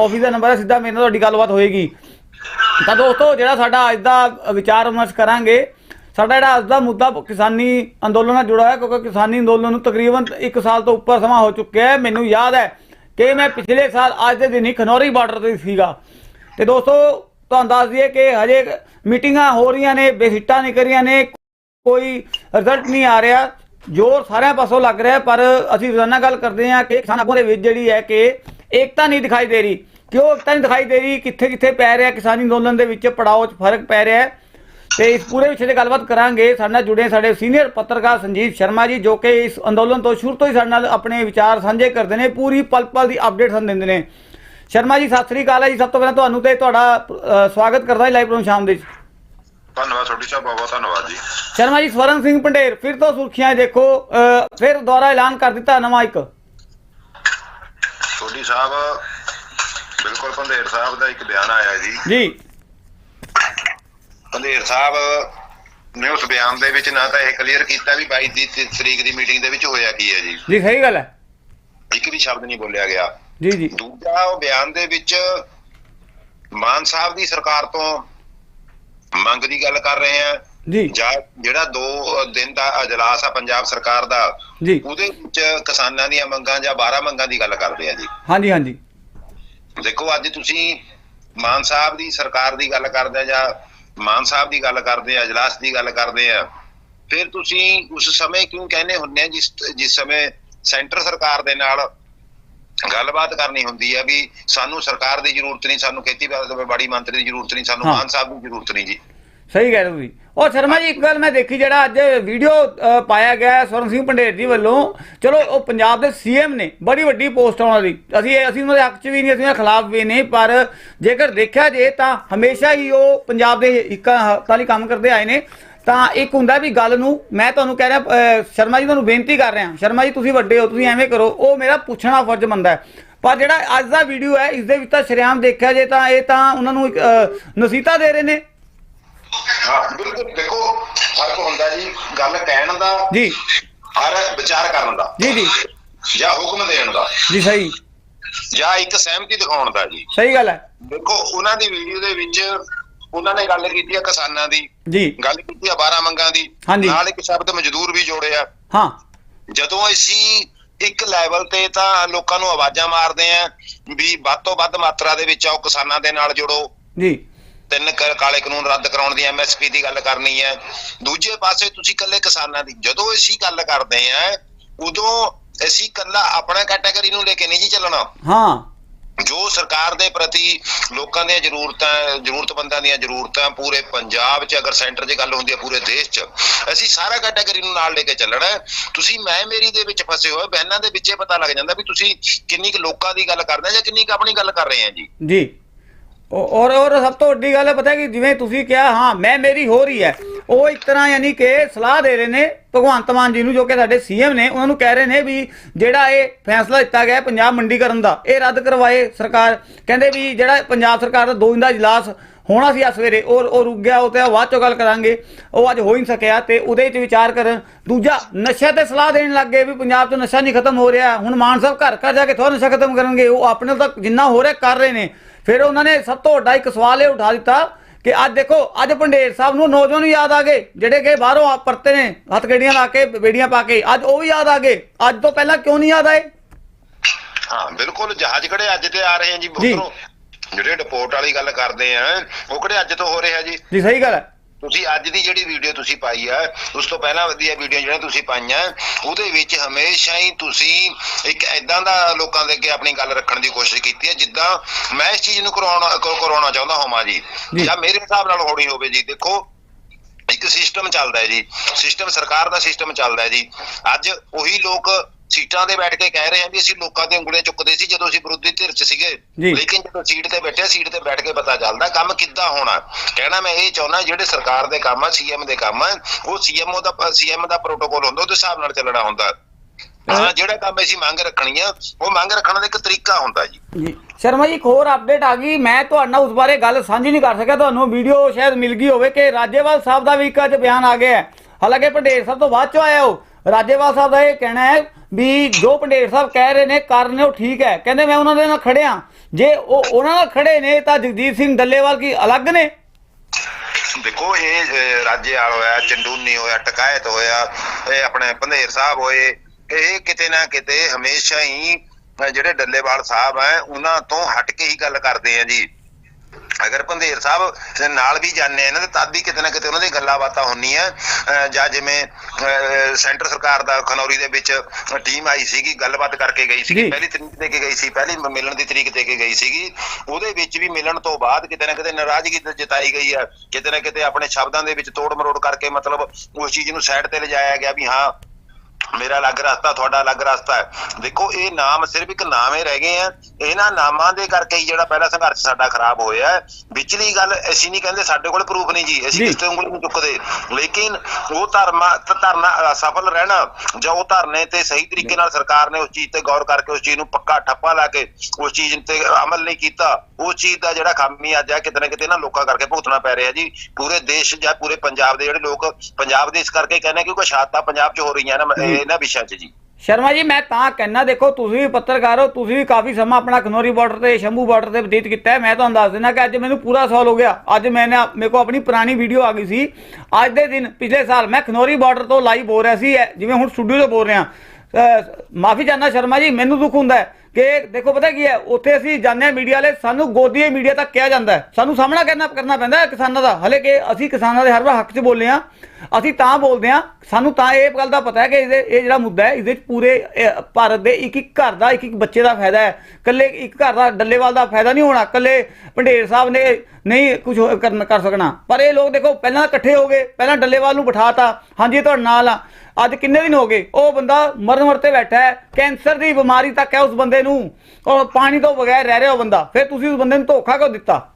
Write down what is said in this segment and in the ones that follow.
Office ਦਾ number ਹੈ, ਸਿੱਧਾ ਮੇਰੇ ਨਾਲ ਤੁਹਾਡੀ ਗੱਲਬਾਤ ਹੋਏਗੀ। ਤਾਂ ਦੋਸਤੋ, ਜਿਹੜਾ ਸਾਡਾ ਅੱਜ ਦਾ ਵਿਚਾਰ ਵਿਮਰਸ਼ ਕਰਾਂਗੇ, ਸਾਡਾ ਜਿਹੜਾ ਅੱਜ ਦਾ ਮੁੱਦਾ ਕਿਸਾਨੀ ਅੰਦੋਲਨ ਨਾਲ ਜੁੜਾ ਹੈ ਕਿਉਂਕਿ ਕਿਸਾਨੀ ਅੰਦੋਲਨ ਨੂੰ ਤਕਰੀਬਨ 1 ਸਾਲ ਤੋਂ ਉੱਪਰ ਸਮਾਂ ਹੋ ਚੁੱਕਿਆ ਹੈ, ਮੈਨੂੰ ਯਾਦ ਹੈ ਕਿ ਮੈਂ ਪਿਛਲੇ ਸਾਲ, ਅੱਜ ਦੇ ਦਿਨ ਹੀ ਖਨੌਰੀ ਬਾਰਡਰ ਤੇ ਸੀਗਾ। ਤੇ ਦੋਸਤੋ, ਤੁਹਾਨੂੰ ਦੱਸ ਦਈਏ ਕਿ ਹਜੇ ਮੀਟਿੰਗਾਂ ਹੋ ਰਹੀਆਂ ਨੇ, ਬੇਸਿੱਟਾਂ ਨਹੀਂ ਕਰੀਆਂ ਨੇ, ਕੋਈ ਰਿਜ਼ਲਟ ਨਹੀਂ ਆ ਰਿਹਾ। ਜ਼ੋਰ ਸਾਰਿਆਂ ਪਾਸੋਂ ਲੱਗ ਰਿਹਾ, ਪਰ ਅਸੀਂ ਰੋਜ਼ਾਨਾ ਗੱਲ ਕਰਦੇ ਹਾਂ ਕਿ ਕਿਸਾਨ ਦੇ ਵਿੱਚ ਜਿਹੜੀ ਹੈ ਕਿ ਏਕਤਾ ਨਹੀਂ ਦਿਖਾਈ ਦੇ ਰਹੀ। ਕਿਉਂ ਏਕਤਾ ਨਹੀਂ ਦਿਖਾਈ ਦੇ ਰਹੀ ਕਿੱਥੇ ਕਿੱਥੇ ਪੈ ਰਿਹਾ ਕਿਸਾਨੀ ਅੰਦੋਲਨ ਦੇ ਵਿੱਚ ਪੜਾਓ 'ਚ ਫ਼ਰਕ ਪੈ ਰਿਹਾ ਤੇ ਇਸ ਪੂਰੇ ਵਿਸ਼ੇ ਤੇ ਗੱਲਬਾਤ ਕਰਾਂਗੇ। ਸਾਡੇ ਨਾਲ ਜੁੜੇ ਸਾਡੇ ਸੀਨੀਅਰ ਪੱਤਰਕਾਰ ਸੰਜੀਵ ਸ਼ਰਮਾ ਜੀ ਜੋ ਕਿ ਇਸ ਅੰਦੋਲਨ ਤੋਂ ਸ਼ੁਰੂ ਤੋਂ ਹੀ ਸਾਡੇ ਨਾਲ ਆਪਣੇ ਵਿਚਾਰ ਸਾਂਝੇ ਕਰਦੇ ਨੇ। ਪੂਰੀ ਪਲ ਪਲ ਦੀ ਅਪਡੇਟ ਸਾਨੂੰ ਦਿੰਦੇ ਨੇ। ਸ਼ਰਮਾ ਜੀ ਸਤਿ ਸ੍ਰੀ ਅਕਾਲ ਹੈ ਜੀ। ਸਭ ਤੋਂ ਪਹਿਲਾਂ ਤੁਹਾਨੂੰ ਤੇ ਤੁਹਾਡਾ ਸਵਾਗਤ ਕਰਦਾ ਹਾਂ ਲਾਈਵ ਪ੍ਰੋਗਰਾਮ ਸ਼ਾਮ ਦੇ ਵਿੱਚ। ਧੰਨਵਾਦ ਤੁਹਾਡੀ ਸਾਹਿਬ ਬਹੁਤ ਧੰਨਵਾਦ ਜੀ। ਸ਼ਰਮਾ ਜੀ ਸਵਰਨ ਸਿੰਘ ਪੰਡੇਰ ਫਿਰ ਤੋਂ ਸੁਰਖੀਆਂ ਦੇਖੋ ਫਿਰ ਦੁਬਾਰਾ ਐਲਾਨ ਕਰ ਦਿੱਤਾ ਨਵਾਂ ਇੱਕ। ਤੁਹਾਡੀ ਸਾਹਿਬ ਬਿਲਕੁਲ ਪੰਧੇਰ ਸਾਹਿਬ ਦਾ ਇੱਕ ਬਿਆਨ ਆਇਆ ਜੀ। ਜੀ। ਪੰਧੇਰ ਸਾਹਿਬ ਨੇ ਉਸ ਬਿਆਨ ਦੇ ਵਿੱਚ ਨਾ ਤਾਂ ਇਹ ਕਲੀਅਰ ਕੀਤਾ ਵੀ 22 ਦੀ ਤਰੀਕ ਦੀ ਮੀਟਿੰਗ ਦੇ ਵਿੱਚ ਹੋਇਆ ਕੀ ਹੈ ਜੀ। ਜੀ ਸਹੀ ਗੱਲ ਹੈ। ਇੱਕ ਵੀ ਸ਼ਬਦ ਨਹੀਂ ਬੋਲਿਆ ਗਿਆ। ਜੀ ਜੀ। ਦੂਜਾ ਉਹ ਬਿਆਨ ਦੇ ਵਿੱਚ ਮਾਨ ਸਾਹਿਬ ਦੀ ਸਰਕਾਰ ਤੋਂ ਮੰਗ ਦੀ ਗੱਲ ਕਰ ਰਹੇ ਆ ਜੀ। ਜਿਹੜਾ 2 ਦਿਨ ਦਾ ਅਜਲਾਸ ਆ ਪੰਜਾਬ ਸਰਕਾਰ ਦਾ ਜੀ। ਉਹਦੇ ਵਿੱਚ ਕਿਸਾਨਾਂ ਦੀਆਂ ਮੰਗਾਂ ਜਾਂ 12 ਮੰਗਾਂ ਦੀ ਗੱਲ ਕਰਦੇ ਆ ਜੀ। ਹਾਂਜੀ ਹਾਂਜੀ। ਦੇਖੋ ਅੱਜ ਤੁਸੀਂ ਮਾਨ ਸਾਹਿਬ ਦੀ ਸਰਕਾਰ ਦੀ ਗੱਲ ਕਰਦੇ ਆ ਜਾਂ ਮਾਨ ਸਾਹਿਬ ਦੀ ਗੱਲ ਕਰਦੇ ਆ ਅਜਲਾਸ ਦੀ ਗੱਲ ਕਰਦੇ ਆ ਫਿਰ ਤੁਸੀਂ ਉਸ ਸਮੇਂ ਕਿਉਂ ਕਹਿੰਦੇ ਹੁੰਦੇ ਆ ਜਿਸ ਜਿਸ ਸਮੇਂ ਸੈਂਟਰ ਸਰਕਾਰ ਦੇ ਨਾਲ ਗੱਲਬਾਤ ਕਰਨੀ ਹੁੰਦੀ ਹੈ ਵੀ ਸਾਨੂੰ ਸਰਕਾਰ ਦੀ ਜ਼ਰੂਰਤ ਨਹੀਂ ਸਾਨੂੰ ਖੇਤੀਬਾੜੀ ਮੰਤਰੀ ਦੀ ਜ਼ਰੂਰਤ ਨਹੀਂ ਸਾਨੂੰ। ਮਾਨ ਸਾਹਿਬ ਦੀ ਜ਼ਰੂਰਤ ਨਹੀਂ ਜੀ ਸਹੀ ਕਹਿ ਰਹੇ ਹੋ ਤੁਸੀਂ ਉਹ ਸ਼ਰਮਾ ਜੀ ਇੱਕ ਗੱਲ ਮੈਂ ਦੇਖੀ ਜਿਹੜਾ ਅੱਜ ਵੀਡੀਓ ਪਾਇਆ ਗਿਆ ਹੈ ਸਵਰਨ ਸਿੰਘ ਪੰਡੇਰ ਜੀ ਵੱਲੋਂ। ਚਲੋ ਉਹ ਪੰਜਾਬ ਦੇ ਸੀਐਮ ਨੇ ਬੜੀ ਵੱਡੀ ਪੋਸਟ ਉਹਨਾਂ ਦੀ ਅਸੀਂ ਅਸੀਂ ਉਹਨਾਂ ਦੇ ਹੱਕ 'ਚ ਵੀ ਨਹੀਂ ਅਸੀਂ ਉਹਨਾਂ ਦੇ ਖਿਲਾਫ ਵੀ ਨਹੀਂ ਪਰ ਜੇਕਰ ਦੇਖਿਆ ਜੇ ਤਾਂ ਹਮੇਸ਼ਾ ਹੀ ਉਹ ਪੰਜਾਬ ਦੇ ਹਿੱਕਾਂ ਹੱਕਾਂ ਲਈ ਕੰਮ ਕਰਦੇ ਆਏ ਨੇ। ਤਾਂ ਇੱਕ ਹੁੰਦਾ ਵੀ ਗੱਲ ਨੂੰ ਮੈਂ ਤੁਹਾਨੂੰ ਕਹਿ ਰਿਹਾ ਸ਼ਰਮਾ ਜੀ ਤੁਹਾਨੂੰ ਬੇਨਤੀ ਕਰ ਰਿਹਾ। ਸ਼ਰਮਾ ਜੀ ਤੁਸੀਂ ਵੱਡੇ ਹੋ ਤੁਸੀਂ ਐਵੇਂ ਕਰੋ ਉਹ ਮੇਰਾ ਪੁੱਛਣਾ ਫਰਜ਼ ਬਣਦਾ ਹੈ। ਪਰ ਜਿਹੜਾ ਅੱਜ ਦਾ ਵੀਡੀਓ ਹੈ ਇਸ ਦੇ ਵਿੱਚ ਤਾਂ ਸ਼ਰੇਆਮ ਦੇਖਿਆ ਜੇ ਤਾਂ ਇਹ ਤਾਂ ਉਹਨਾਂ ਨੂੰ ਇੱਕ ਅ, ਦੇ ਰਹੇ ਨੇ। ਹਾਂ ਬਿਲਕੁਲ ਦੇਖੋ ਫ਼ਰਕ ਹੁੰਦਾ ਜੀ ਗੱਲ ਕਹਿਣ ਦਾ ਜੀ। ਹਰ ਵਿਚਾਰ ਕਰਨ ਦਾ। ਜੀ ਜੀ। ਜਾਂ ਹੁਕਮ ਦੇਣ ਦਾ। ਜੀ ਸਹੀ। ਜਾਂ ਇੱਕ ਸਹਿਮਤੀ ਦਿਖਾਉਣ ਦਾ ਜੀ। ਸਹੀ ਗੱਲ ਹੈ। ਦੇਖੋ ਉਹਨਾਂ ਦੀ ਵੀਡੀਓ ਦੇ ਵਿੱਚ ਉਹਨਾਂ ਨੇ ਗੱਲ ਕੀਤੀ ਆ ਕਿਸਾਨਾਂ ਦੀ। ਜੀ। ਗੱਲ ਕੀਤੀ ਆ 12 ਮੰਗਾਂ ਦੀ। ਨਾਲ ਇੱਕ ਸ਼ਬਦ ਮਜ਼ਦੂਰ ਵੀ ਜੋੜਿਆ ਹਾਂ। ਜਦੋਂ ਅਸੀਂ ਇੱਕ ਲੈਵਲ ਤੇ ਤਾਂ ਲੋਕਾਂ ਨੂੰ ਆਵਾਜ਼ਾਂ ਮਾਰਦੇ ਆ ਵੀ ਵੱਧ ਤੋਂ ਵੱਧ ਮਾਤਰਾ ਦੇ ਵਿੱਚ ਆਓ ਕਿਸਾਨਾਂ ਦੇ ਨਾਲ ਜੁੜੋ। ਜੀ। ਤਿੰਨ ਕਾਲੇ ਕਾਨੂੰਨ ਰੱਦ ਕਰਾਉਣ ਦੀ ਐਮਐਸਪੀ ਦੀ ਗੱਲ ਕਰਨੀ ਹੈ। ਦੂਜੇ ਪਾਸੇ ਤੁਸੀਂ ਇਕੱਲੇ ਕਿਸਾਨਾਂ ਦੀ ਜਦੋਂ ਅਸੀਂ ਗੱਲ ਕਰਦੇ ਆ ਉਦੋਂ ਅਸੀਂ ਇਕੱਲਾ ਆਪਣਾ ਕੈਟਾਗਰੀ ਨੂੰ ਲੈ ਕੇ ਨਹੀਂ ਜੀ ਚੱਲਣਾ। ਹਾਂ। ਜੋ ਸਰਕਾਰ ਦੇ ਪ੍ਰਤੀ ਲੋਕਾਂ ਦੀਆਂ ਜ਼ਰੂਰਤਾਂ ਜ਼ਰੂਰਤਮੰਦਾਂ ਦੀਆਂ ਜ਼ਰੂਰਤਾਂ ਪੂਰੇ ਪੰਜਾਬ 'ਚ ਅਗਰ ਸੈਂਟਰ 'ਚ ਗੱਲ ਹੁੰਦੀ ਹੈ ਪੂਰੇ ਦੇਸ਼ 'ਚ ਅਸੀਂ ਸਾਰਾ ਕੈਟਾਗਰੀ ਨੂੰ ਨਾਲ ਲੈ ਕੇ ਚੱਲਣਾ। ਤੁਸੀਂ ਮੈਂ ਮੇਰੀ ਦੇ ਵਿੱਚ ਫਸੇ ਹੋਏ ਬੈਨਾਂ ਦੇ ਵਿੱਚੇ ਪਤਾ ਲੱਗ ਜਾਂਦਾ ਵੀ ਤੁਸੀਂ ਕਿੰਨੀ ਕੁ ਲੋਕਾਂ ਦੀ ਗੱਲ ਕਰਦੇ ਆ ਜਾਂ ਕਿੰਨੀ ਕੁ ਆਪਣੀ ਗੱਲ ਕਰ ਰਹੇ ਆ ਜੀ। ਜੀ। ਔਰ ਔਰ ਸਭ ਤੋਂ ਵੱਡੀ ਗੱਲ ਹੈ, ਪਤਾ ਕਿ, ਜਿਵੇਂ ਤੁਸੀਂ ਕਿਹਾ, ਹਾਂ, ਮੈਂ ਮੇਰੀ ਹੋ ਰਹੀ ਹੈ। ਉਹ ਇਸ ਤਰ੍ਹਾਂ ਯਾਨੀ ਕਿ ਸਲਾਹ ਦੇ ਰਹੇ ਨੇ, ਭਗਵੰਤ ਮਾਨ ਜੀ ਨੂੰ, ਜੋ ਕਿ ਸਾਡੇ ਸੀਐਮ ਨੇ, ਉਹਨਾਂ ਨੂੰ ਕਹਿ ਰਹੇ ਨੇ ਵੀ ਜਿਹੜਾ ਇਹ ਫੈਸਲਾ ਦਿੱਤਾ ਗਿਆ ਪੰਜਾਬ ਮੰਡੀਕਰਨ ਦਾ, ਇਹ ਰੱਦ ਕਰਵਾਏ ਸਰਕਾਰ। ਕਹਿੰਦੇ ਵੀ ਜਿਹੜਾ ਪੰਜਾਬ ਸਰਕਾਰ ਦਾ ਦੋ ਦਿਨ ਦਾ ਇਜਲਾਸ ਹੋਣਾ ਸੀ ਆ ਸਵੇਰੇ ਉਹ ਉਹ ਰੁਕ ਗਿਆ ਉਹ ਤੇ ਬਾਅਦ ਚੋਂ ਗੱਲ ਕਰਾਂਗੇ। ਉਹ ਅੱਜ ਹੋ ਹੀ ਸਕਿਆ ਤੇ ਉਹਦੇ ਵਿੱਚ ਵਿਚਾਰ ਕਰਨ ਦੂਜਾ ਨਸ਼ਾ ਤੇ ਸਲਾਹ ਦੇਣ ਲੱਗ ਗਏ ਵੀ ਪੰਜਾਬ 'ਚ ਨਸ਼ਾ ਨਹੀਂ ਖਤਮ ਹੋ ਰਿਹਾ। ਹੁਣ ਮਾਨ ਸਾਹਿਬ ਘਰ ਘਰ ਜਾ ਕੇ ਥੋੜਾ ਨਸ਼ਾ ਖਤਮ ਕਰਨਗੇ। ਉਹ ਆਪਣੇ ਤੱਕ ਜਿੰਨਾ ਹੋ ਰਿਹਾ ਕਰ ਰਹੇ ਨੇ। ਫਿਰ ਉਹਨਾਂ ਨੇ ਸਭ ਤੋਂ ਵੱਡਾ ਇੱਕ ਸਵਾਲ ਇਹ ਉਠਾ ਦਿੱਤਾ ਕਿ ਅੱਜ ਦੇਖੋ ਅੱਜ ਪੰਡੇਰ ਸਾਹਿਬ ਨੂੰ ਨੌਜਵਾਨ ਵੀ ਯਾਦ ਆ ਗਏ ਜਿਹੜੇ ਕਿ ਬਾਹਰੋਂ ਆ ਪਰਤੇ ਨੇ ਹੱਥ ਗੱਡੀਆਂ ਲਾ ਕੇ ਬੇੜੀਆਂ ਪਾ ਕੇ। ਅੱਜ ਉਹ ਵੀ ਯਾਦ ਆ ਗਏ। ਅੱਜ ਤੋਂ ਪਹਿਲਾਂ ਕਿਉਂ ਨਹੀਂ ਯਾਦ ਆਏ? ਹਾਂ ਬਿਲਕੁਲ ਜਹਾਜ਼ ਕਿਹੜੇ ਅੱਜ ਤੇ ਆ ਰਹੇ ਆ ਜੀ ਜੀ। ਉੱਧਰੋਂ ਜਿਹੜੇ ਰਿਪੋਰਟ ਵਾਲੀ ਗੱਲ ਕਰਦੇ ਆ ਉਹ ਕਿਹੜੇ ਅੱਜ ਤੋਂ ਹੋ ਰਿਹਾ ਜੀ? ਜੀ ਸਹੀ ਗੱਲ ਹੈ ਤੁਸੀਂ ਅੱਜ ਦੀ ਜਿਹੜੀ ਵੀਡੀਓ ਤੁਸੀਂ ਪਾਈ ਆ ਉਸ ਤੋਂ ਪਹਿਲਾਂ ਵਧੀਆ ਵੀਡੀਓ ਜਿਹੜੀਆਂ ਤੁਸੀਂ ਪਾਈਆਂ ਉਹਦੇ ਵਿੱਚ ਹਮੇਸ਼ਾ ਹੀ ਤੁਸੀਂ ਇੱਕ ਐਦਾਂ ਦਾ ਲੋਕਾਂ ਦੇ ਅੱਗੇ ਆਪਣੀ ਗੱਲ ਰੱਖਣ ਦੀ ਕੋਸ਼ਿਸ਼ ਕੀਤੀ ਹੈ ਜਿੱਦਾਂ ਮੈਂ ਇਸ ਚੀਜ਼ ਨੂੰ ਕਰਾਉਣਾ ਕਰਾਉਣਾ ਚਾਹੁੰਦਾ ਹੋਵਾਂ ਜੀ। ਜਾਂ। ਮੇਰੇ ਹਿਸਾਬ ਨਾਲ ਹੋਣੀ ਹੋਵੇ ਜੀ। ਦੇਖੋ ਇੱਕ ਸਿਸਟਮ ਚੱਲਦਾ ਹੈ ਜੀ। ਸਿਸਟਮ ਸਰਕਾਰ ਦਾ ਸਿਸਟਮ ਚੱਲਦਾ ਹੈ ਜੀ। ਅੱਜ ਉਹੀ ਲੋਕ ਸੀਟਾਂ ਤੇ ਬੈਠ ਕੇ ਕਹਿ ਰਹੇ ਆ ਵੀ ਅਸੀਂ ਲੋਕਾਂ ਦੇ ਉਂਗਲੇ ਚੁੱਕਦੇ ਸੀ ਜਦੋਂ ਅਸੀਂ ਵਿਰੋਧੀ ਧਿਰ 'ਚ ਸੀਗੇ। ਲੇਕਿਨ ਜਦੋਂ ਸੀਟ ਤੇ ਬੈਠੇ ਸੀਟ ਤੇ ਬੈਠ ਕੇ ਪਤਾ ਚੱਲਦਾ ਕੰਮ ਕਿੱਦਾਂ ਹੋਣਾ। ਕਹਿਣਾ ਮੈਂ ਇਹ ਚਾਹੁੰਦਾ ਜਿਹੜੇ ਸਰਕਾਰ ਦੇ ਕੰਮ ਆ ਸੀਐਮ ਦੇ ਕੰਮ ਆ ਉਹ ਸੀਐਮ ਦਾ ਸੀਐਮ ਦਾ ਪ੍ਰੋਟੋਕਾਲ ਹੁੰਦਾ ਉਹਦੇ ਹਿਸਾਬ ਨਾਲ ਚੱਲਣਾ ਹੁੰਦਾ। ਹਾਂ ਜਿਹੜਾ ਕੰਮ ਅਸੀਂ ਮੰਗ ਰੱਖਣੀ ਆ ਉਹ ਮੰਗ ਰੱਖਣ ਦਾ ਇੱਕ ਤਰੀਕਾ ਹੁੰਦਾ ਜੀ। ਜੀ। ਸ਼ਰਮਾ ਜੀ ਇੱਕ ਹੋਰ ਅਪਡੇਟ ਆ ਗਈ। ਮੈਂ ਤੁਹਾਡੇ ਨਾਲ ਉਸ ਬਾਰੇ ਗੱਲ ਸਾਂਝੀ ਨਹੀਂ ਕਰ ਸਕਿਆ। ਤੁਹਾਨੂੰ ਵੀਡੀਓ ਸ਼ਾਇਦ ਮਿਲ ਗਈ ਹੋਵੇ ਕਿ ਰਾਜੇਵਾਲ ਸਾਹਿਬ ਦਾ ਵੀ ਇੱਕ ਅੱਜ ਬਿਆਨ ਆ ਗਿਆ ਹੈ। ਹਾਲਾਂਕਿ ਪੰਡੇਰ ਸਾਹਿਬ ਤੋਂ ਬਾਅਦ ਚੋਂ ਆਇਆ ਉਹ। ਰਾਜੇਵਾਲ ਸਾਹਿਬ ਦਾ ਇਹ ਕਹਿਣਾ ਹੈ ਵੀ ਜੋ ਪੰਡੇਰ ਸਾਹਿਬ ਕਹਿ ਰਹੇ ਨੇ ਕਰ ਉਹ ਠੀਕ ਹੈ। ਕਹਿੰਦੇ ਮੈਂ ਉਹਨਾਂ ਦੇ ਨਾਲ ਖੜਿਆ। ਜੇ ਉਹ ਉਹਨਾਂ ਨਾਲ ਖੜੇ ਨੇ ਤਾਂ ਜਗਜੀਤ ਸਿੰਘ ਡੱਲੇਵਾਲ ਕੀ ਅਲੱਗ ਨੇ? ਦੇਖੋ, ਇਹ ਰਾਜੇਵਾਲ ਹੋਇਆ, ਚੰਡੂਨੀ ਹੋਇਆ, ਟਕਾਇਤ ਹੋਇਆ, ਇਹ ਆਪਣੇ ਪੰਧੇਰ ਸਾਹਿਬ ਹੋਏ, ਇਹ ਕਿਤੇ ਨਾ ਕਿਤੇ ਹਮੇਸ਼ਾ ਹੀ ਜਿਹੜੇ ਡੱਲੇਵਾਲ ਸਾਹਿਬ ਆ ਉਹਨਾਂ ਤੋਂ ਹਟ ਕੇ ਹੀ ਗੱਲ ਕਰਦੇ ਆ ਜੀ। ਅਗਰ ਪੰਧੇਰ ਸਾਹਿਬ ਨਾਲ ਵੀ ਆ ਇਹਨਾਂ ਦੇ ਤਦ ਵੀ ਕਿਤੇ ਨਾ ਕਿਤੇ ਉਹਨਾਂ ਦੀ ਗੱਲਾਂ ਬਾਤਾਂ ਹੁੰਦੀਆਂ। ਜਾਂ ਜਿਵੇਂ ਸੈਂਟਰ ਸਰਕਾਰ ਦਾ ਖਨੌਰੀ ਦੇ ਵਿੱਚ ਟੀਮ ਆਈ ਸੀਗੀ ਗੱਲਬਾਤ ਕਰਕੇ ਗਈ। ਸੀਗੀ। ਪਹਿਲੀ ਤਰੀਕ ਦੇ ਕੇ ਗਈ ਸੀ ਪਹਿਲੀ ਮਿਲਣ ਦੀ ਤਰੀਕ ਦੇ ਕੇ ਗਈ ਸੀਗੀ। ਉਹਦੇ ਵਿੱਚ ਵੀ ਮਿਲਣ ਤੋਂ ਬਾਅਦ ਕਿਤੇ ਨਾ ਕਿਤੇ ਨਾਰਾਜ਼ਗੀ ਜਤਾਈ ਗਈ ਹੈ ਕਿਤੇ ਨਾ ਕਿਤੇ ਆਪਣੇ ਸ਼ਬਦਾਂ ਦੇ ਵਿੱਚ ਤੋੜ ਮਰੋੜ ਕਰਕੇ ਮਤਲਬ ਉਸ ਚੀਜ਼ ਨੂੰ ਸਾਈਡ ਤੇ ਲਿਜਾਇਆ ਗਿਆ ਵੀ ਹਾਂ ਮੇਰਾ ਅਲੱਗ ਰਸਤਾ ਤੁਹਾਡਾ ਅਲੱਗ ਰਸਤਾ ਹੈ ਦੇਖੋ ਇਹ ਨਾਮ ਸਿਰਫ ਇੱਕ ਨਾਮ ਹੀ ਰਹਿ ਗਏ ਆ ਇਹਨਾਂ ਨਾਮਾਂ ਦੇ ਕਰਕੇ ਹੀ ਜਿਹੜਾ ਪਹਿਲਾ ਸੰਘਰਸ਼ ਸਾਡਾ ਖਰਾਬ ਹੋਇਆ। ਵਿਚਲੀ ਗੱਲ ਅਸੀਂ ਨਹੀਂ ਕਹਿੰਦੇ ਸਾਡੇ ਕੋਲ ਪ੍ਰੂਫ ਨਹੀਂ ਜੀ ਅਸੀਂ। ਕਿਸ ਉਂਗਲੀ ਨਹੀਂ ਚੁੱਕਦੇ ਲੇਕਿਨ ਉਹ ਧਰਮ ਧਰਨਾ ਸਫਲ ਰਹਿਣਾ ਜਾਂ ਉਹ ਧਰਨੇ ਤੇ ਸਹੀ ਤਰੀਕੇ ਨਾਲ ਸਰਕਾਰ ਨੇ ਉਸ ਚੀਜ਼ ਤੇ ਗੌਰ ਕਰਕੇ ਉਸ ਚੀਜ਼ ਨੂੰ ਪੱਕਾ ਠੱਪਾ ਲਾ ਕੇ ਉਸ ਚੀਜ਼ ਤੇ ਅਮਲ ਨਹੀਂ ਕੀਤਾ ਉਸ ਚੀਜ਼ ਦਾ ਜਿਹੜਾ ਖਾਮੀ ਅੱਜ ਹੈ ਕਿਤੇ ਨਾ ਕਿਤੇ ਨਾ ਲੋਕਾਂ ਕਰਕੇ ਭੁਗਤਣਾ ਪੈ ਰਿਹਾ ਜੀ। ਪੂਰੇ ਦੇਸ਼ ਜਾਂ ਪੂਰੇ ਪੰਜਾਬ ਦੇ ਜਿਹੜੇ ਲੋਕ ਪੰਜਾਬ ਦੇ ਇਸ ਕਰਕੇ ਕਹਿੰਦੇ ਕਿਉਂਕਿ ਸ਼ਹਾਦਤਾਂ ਪੰਜਾਬ 'ਚ ਹੋ ਰਹੀਆਂ ਨਾ। ਇਹਨਾਂ ਵਿਸ਼ਿਆਂ 'ਚ ਜੀ। ਸ਼ਰਮਾ ਜੀ ਮੈਂ ਤਾਂ ਕਹਿਣਾ ਦੇਖੋ ਤੁਸੀਂ ਵੀ ਪੱਤਰਕਾਰ ਹੋ ਤੁਸੀਂ ਵੀ ਕਾਫੀ ਸਮਾਂ ਆਪਣਾ ਖਨੌਰੀ ਬਾਰਡਰ ਤੇ ਸ਼ੰਭੂ ਬਾਰਡਰ ਤੇ ਬਤੀਤ ਕੀਤਾ ਹੈ। ਮੈਂ ਤੁਹਾਨੂੰ ਦੱਸ ਦਿੰਦਾ ਕਿ ਅੱਜ ਮੈਨੂੰ ਪੂਰਾ ਸਾਲ ਹੋ ਗਿਆ। ਅੱਜ ਮੈਨੇ ਮੇਰੇ ਕੋ ਆਪਣੀ ਪੁਰਾਣੀ ਵੀਡੀਓ ਆ ਗਈ ਸੀ। ਅੱਜ ਦੇ ਦਿਨ ਪਿਛਲੇ ਸਾਲ ਮੈਂ ਖਨੌਰੀ ਬਾਰਡਰ ਤੋਂ ਲਾਈਵ ਬੋਲ ਰਿਹਾ ਸੀ ਜਿਵੇਂ ਹੁਣ ਸਟੂਡੀਓ ਤੋਂ ਬੋਲ ਰਿਹਾ। ਮਾਫੀ ਚਾਹੁੰਦਾ ਸ਼ਰਮਾ ਜੀ ਮੈਨੂੰ ਦੁੱਖ ਹੁੰਦਾ ਹੈ। ਕਿ ਦੇਖੋ ਪਤਾ ਕੀ ਹੈ, ਉੱਥੇ ਅਸੀਂ ਜਾਂਦੇ ਹਾਂ ਮੀਡੀਆ ਵਾਲੇ, ਸਾਨੂੰ ਗੋਦੀਏ ਮੀਡੀਆ ਤੱਕ ਕਿਹਾ ਜਾਂਦਾ ਸਾਨੂੰ ਸਾਹਮਣਾ ਕਰਨਾ ਕਰਨਾ ਪੈਂਦਾ ਕਿਸਾਨਾਂ ਦਾ। ਹਲੇ ਕਿ ਅਸੀਂ ਕਿਸਾਨਾਂ ਦੇ ਹਰ ਵਾਰ ਹੱਕ 'ਚ ਬੋਲਦੇ ਹਾਂ। ਅਸੀਂ ਤਾਂ ਬੋਲਦੇ ਹਾਂ, ਸਾਨੂੰ ਤਾਂ ਇਹ ਗੱਲ ਦਾ ਪਤਾ ਹੈ ਕਿ ਇਹਦੇ ਇਹ ਜਿਹੜਾ ਮੁੱਦਾ ਹੈ, ਇਹਦੇ 'ਚ ਪੂਰੇ ਭਾਰਤ ਦੇ ਇੱਕ ਇੱਕ ਘਰ ਦਾ ਇੱਕ ਇੱਕ ਬੱਚੇ ਦਾ ਫਾਇਦਾ ਹੈ। ਇਕੱਲੇ ਇੱਕ ਘਰ ਦਾ ਡੱਲੇਵਾਲ ਦਾ ਫਾਇਦਾ ਨਹੀਂ ਹੋਣਾ, ਇਕੱਲੇ ਪੰਡੇਰ ਸਾਹਿਬ ਨੇ ਨਹੀਂ ਕੁਝ ਕਰ ਸਕਣਾ। ਪਰ ਇਹ ਲੋਕ ਦੇਖੋ, ਪਹਿਲਾਂ ਇਕੱਠੇ ਹੋ ਗਏ, ਪਹਿਲਾਂ ਡੱਲੇਵਾਲ ਨੂੰ ਬਿਠਾਤਾ, ਹਾਂਜੀ ਤੁਹਾਡੇ ਨਾਲ ਆ। ਅੱਜ ਕਿੰਨੇ ਦਿਨ ਹੋ ਗਏ, ਉਹ ਬੰਦਾ ਮਰਨ ਮਰਤੇ ਬੈਠਾ ਹੈ, ਕੈਂਸਰ ਦੀ ਬਿਮਾਰੀ ਤੱਕ ਹੈ ਉਸ ਬੰਦੇ ਨੂੰ ਔਰ ਪਾਣੀ ਤੋਂ ਬਗੈਰ ਰਹਿ ਰਿਹਾ ਉਹ ਬੰਦਾ, ਫਿਰ ਤੁਸੀਂ ਉਸ ਬੰਦੇ ਨੂੰ ਧੋਖਾ ਕਿਉਂ ਦਿੱਤਾ?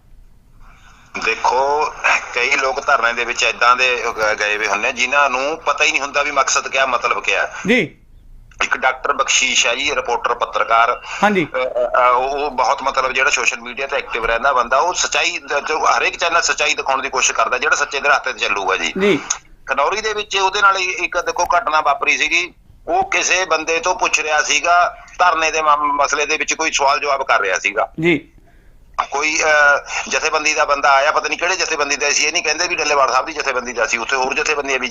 ਦੇਖੋ ਕਈ ਲੋਕ ਧਰਨੇ ਦੇ ਵਿੱਚ ਇਦਾਂ ਦੇ ਗ- ਗਏ ਹੋਏ ਹੁੰਦੇ ਆ, ਜਿਨ੍ਹਾਂ ਨੂੰ ਪਤਾ ਹੀ ਨਹੀਂ ਹੁੰਦਾ ਵੀ ਮਕਸਦ ਕਿਆ ਮਤਲਬ ਕਿਆ। ਜੀ। ਇੱਕ ਡਾਕਟਰ ਬਖਸ਼ੀਸ਼ ਹੈ ਜੀ ਰਿਪੋਰਟਰ ਪੱਤਰਕਾਰ। ਹਾਂਜੀ। ਅ, ਅ, ਉਹ ਬਹੁਤ ਮਤਲਬ ਜਿਹੜਾ ਸੋਸ਼ਲ ਮੀਡੀਆ ਤੇ ਐਕਟਿਵ ਰਹਿੰਦਾ ਬੰਦਾ ਉਹ ਸਚਾਈ ਜੋ ਹਰੇਕ ਚੈਨਲ ਸਚਾਈ ਦਿਖਾਉਣ ਦੀ ਕੋਸ਼ਿਸ਼ ਕਰਦਾ ਜਿਹੜਾ ਸੱਚੇ ਦੇ ਰਸਤੇ ਤੇ ਚੱਲੂਗਾ ਜੀ। ਜੀ। ਖਨੌਰੀ ਦੇ ਵਿੱਚ ਉਹਦੇ ਨਾਲ ਹੀ ਇੱਕ ਦੇਖੋ ਘਟਨਾ ਵਾਪਰੀ ਸੀਗੀ। ਉਹ ਕਿਸੇ ਬੰਦੇ ਤੋਂ ਪੁੱਛ ਰਿਹਾ ਸੀਗਾ ਧਰਨੇ ਦੇ ਮਾਮ- ਮਸਲੇ ਦੇ ਵਿੱਚ ਕੋਈ ਸਵਾਲ ਜਵਾਬ ਕਰ ਰਿਹਾ ਸੀਗਾ। ਜੀ। ਕੋਈ ਅਹ, ਜਥੇਬੰਦੀ ਦਾ ਬੰਦਾ ਆਇਆ ਪਤਾ ਨਹੀਂ ਕਿਹੜੇ ਜਥੇਬੰਦੀ ਦਾ ਸੀ ਇਹ ਨਹੀਂ ਕਹਿੰਦੇ ਵੀ ਡੱਲੇਵਾਲ ਸਾਹਿਬ ਦੀ ਜਥੇਬੰਦੀ ਦਾ ਸੀ ਉੱਥੇ ਹੋਰ ਜਥੇਬੰਦੀਆਂ ਵੀ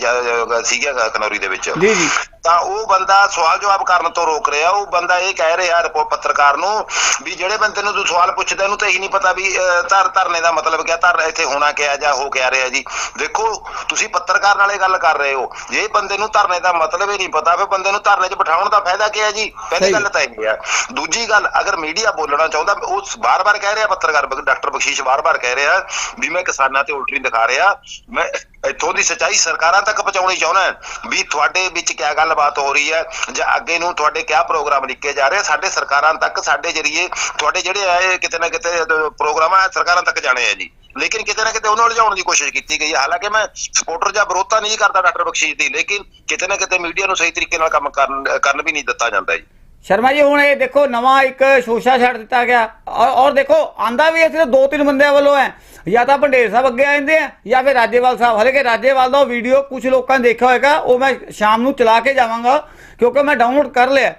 ਸੀਗੀਆਂ ਖਨੌਰੀ ਦੇ ਵਿੱਚ। ਜੀ ਜੀ। ਤਾਂ ਉਹ ਬੰਦਾ ਸਵਾਲ ਜਵਾਬ ਕਰਨ ਤੋਂ ਰੋਕ ਰਿਹਾ। ਉਹ ਬੰਦਾ ਇਹ ਕਹਿ ਰਿਹਾ ਰਿਪੋਰਟ ਪੱਤਰਕਾਰ ਨੂੰ ਵੀ ਜਿਹੜੇ ਬੰਦੇ ਨੂੰ ਤੂੰ ਸਵਾਲ ਪੁੱਛਦਾ ਉਹਨੂੰ ਤਾਂ ਇਹੀ ਨਹੀਂ ਪਤਾ ਵੀ ਧਰ ਧਰਨੇ ਦਾ ਮਤਲਬ ਕਿਆ? ਧਰ ਇੱਥੇ ਹੋਣਾ ਕਿਆ ਜਾਂ ਹੋ ਕਿਆ ਰਿਹਾ ਜੀ। ਦੇਖੋ ਤੁਸੀਂ ਪੱਤਰਕਾਰ ਨਾਲੇ ਗੱਲ ਕਰ ਰਹੇ ਹੋ। ਜੇ ਬੰਦੇ ਨੂੰ ਧਰਨੇ ਦਾ ਮਤਲਬ ਹੀ ਨਹੀਂ ਪਤਾ ਫਿਰ ਬੰਦੇ ਨੂੰ ਧਰਨੇ 'ਚ ਬਿਠਾਉਣ ਦਾ ਫਾਇਦਾ ਕੀ ਹੈ ਜੀ। ਪਹਿਲੀ ਗੱਲ ਤਾਂ ਇਹ ਹੈ। ਦੂਜੀ ਗੱਲ ਅਗਰ ਮੀਡੀਆ ਬੋਲਣਾ ਚਾਹੁੰਦਾ ਉਹ ਬਾਰ-ਬਾਰ ਕਹਿ ਰਿਹਾ ਪੱਤਰਕਾਰ ਡਾਕਟਰ ਬਖਸ਼ੀਸ਼ ਬਾਰ-ਬਾਰ ਕਹਿ ਰਿਹਾ ਵੀ ਮੈਂ ਕਿਸਾਨਾਂ ਤੇ ਉਲਟੀ ਦਿਖਾ ਰਿਹਾ। ਮੈਂ ਇੱਥੋਂ ਦੀ ਸੱਚਾਈ ਸਰਕਾਰਾਂ ਤੱਕ ਪਹੁੰਚਾਉਣੀ ਚਾਹੁੰਦਾ ਵੀ ਤੁਹਾਡੇ ਵਿੱਚ ਕਿਆ ਗੱਲਬਾਤ ਹੋ ਰਹੀ ਹੈ ਜਾਂ ਅੱਗੇ ਨੂੰ ਤੁਹਾਡੇ ਕਿਆ ਪ੍ਰੋਗਰਾਮ ਲਿਖੇ ਜਾ ਰਹੇ ਸਾਡੇ ਸਰਕਾਰਾਂ ਤੱਕ ਸਾਡੇ ਜਰੀਏ ਤੁਹਾਡੇ ਜਿਹੜੇ ਆਏ ਕਿਤੇ ਨਾ ਕਿਤੇ ਅਹ, ਪ੍ਰੋਗਰਾਮ ਆ ਸਰਕਾਰਾਂ ਤੱਕ ਜਾਣੇ ਆ ਜੀ। ਲੇਕਿਨ ਕਿਤੇ ਨਾ ਕਿਤੇ ਉਹਨੂੰ ਲਿਜਾਉਣ ਦੀ ਕੋਸ਼ਿਸ਼ ਕੀਤੀ ਗਈ ਹੈ ਹਾਲਾਂਕਿ ਮੈਂ ਸਪੋਰਟਰ ਜਾਂ ਵਿਰੋਧਤਾ ਨਹੀਂ ਕਰਦਾ ਡਾਕਟਰ ਬਖਸ਼ੀਸ਼ ਦੀ ਲੇਕਿਨ ਕਿਤੇ ਨਾ ਕਿਤੇ ਮੀਡੀਆ ਨੂੰ ਸਹੀ ਤਰੀਕੇ ਨਾਲ ਕੰਮ ਕਰਨ ਕਰਨ ਵੀ ਨਹੀਂ ਦਿੱਤਾ ਜਾਂਦਾ ਜੀ। ਸ਼ਰਮਾ ਜੀ, ਹੁਣ ਇਹ ਦੇਖੋ ਨਵਾਂ ਇੱਕ ਸ਼ੋਸ਼ਾ ਛੱਡ ਦਿੱਤਾ ਗਿਆ। ਔਰ ਔਰ ਦੇਖੋ, ਆਂਦਾ ਵੀ ਸਿਰਫ ਦੋ ਤਿੰਨ ਬੰਦਿਆਂ ਵੱਲੋਂ ਹੈ। ਜਾਂ ਤਾਂ ਭੰਡੇਰ ਸਾਹਿਬ ਅੱਗੇ ਆ ਜਾਂਦੇ ਆ, ਜਾਂ ਫਿਰ ਰਾਜੇਵਾਲ ਸਾਹਿਬ। ਹਲੇ ਕਿ ਰਾਜੇਵਾਲ ਦਾ ਵੀਡੀਓ ਕੁਝ ਲੋਕਾਂ ਨੇ ਦੇਖਿਆ ਹੋਏਗਾ, ਉਹ ਮੈਂ ਸ਼ਾਮ ਨੂੰ ਚਲਾ ਕੇ ਜਾਵਾਂਗਾ, ਕਿਉਂਕਿ ਮੈਂ ਡਾਊਨਲੋਡ ਕਰ ਲਿਆ।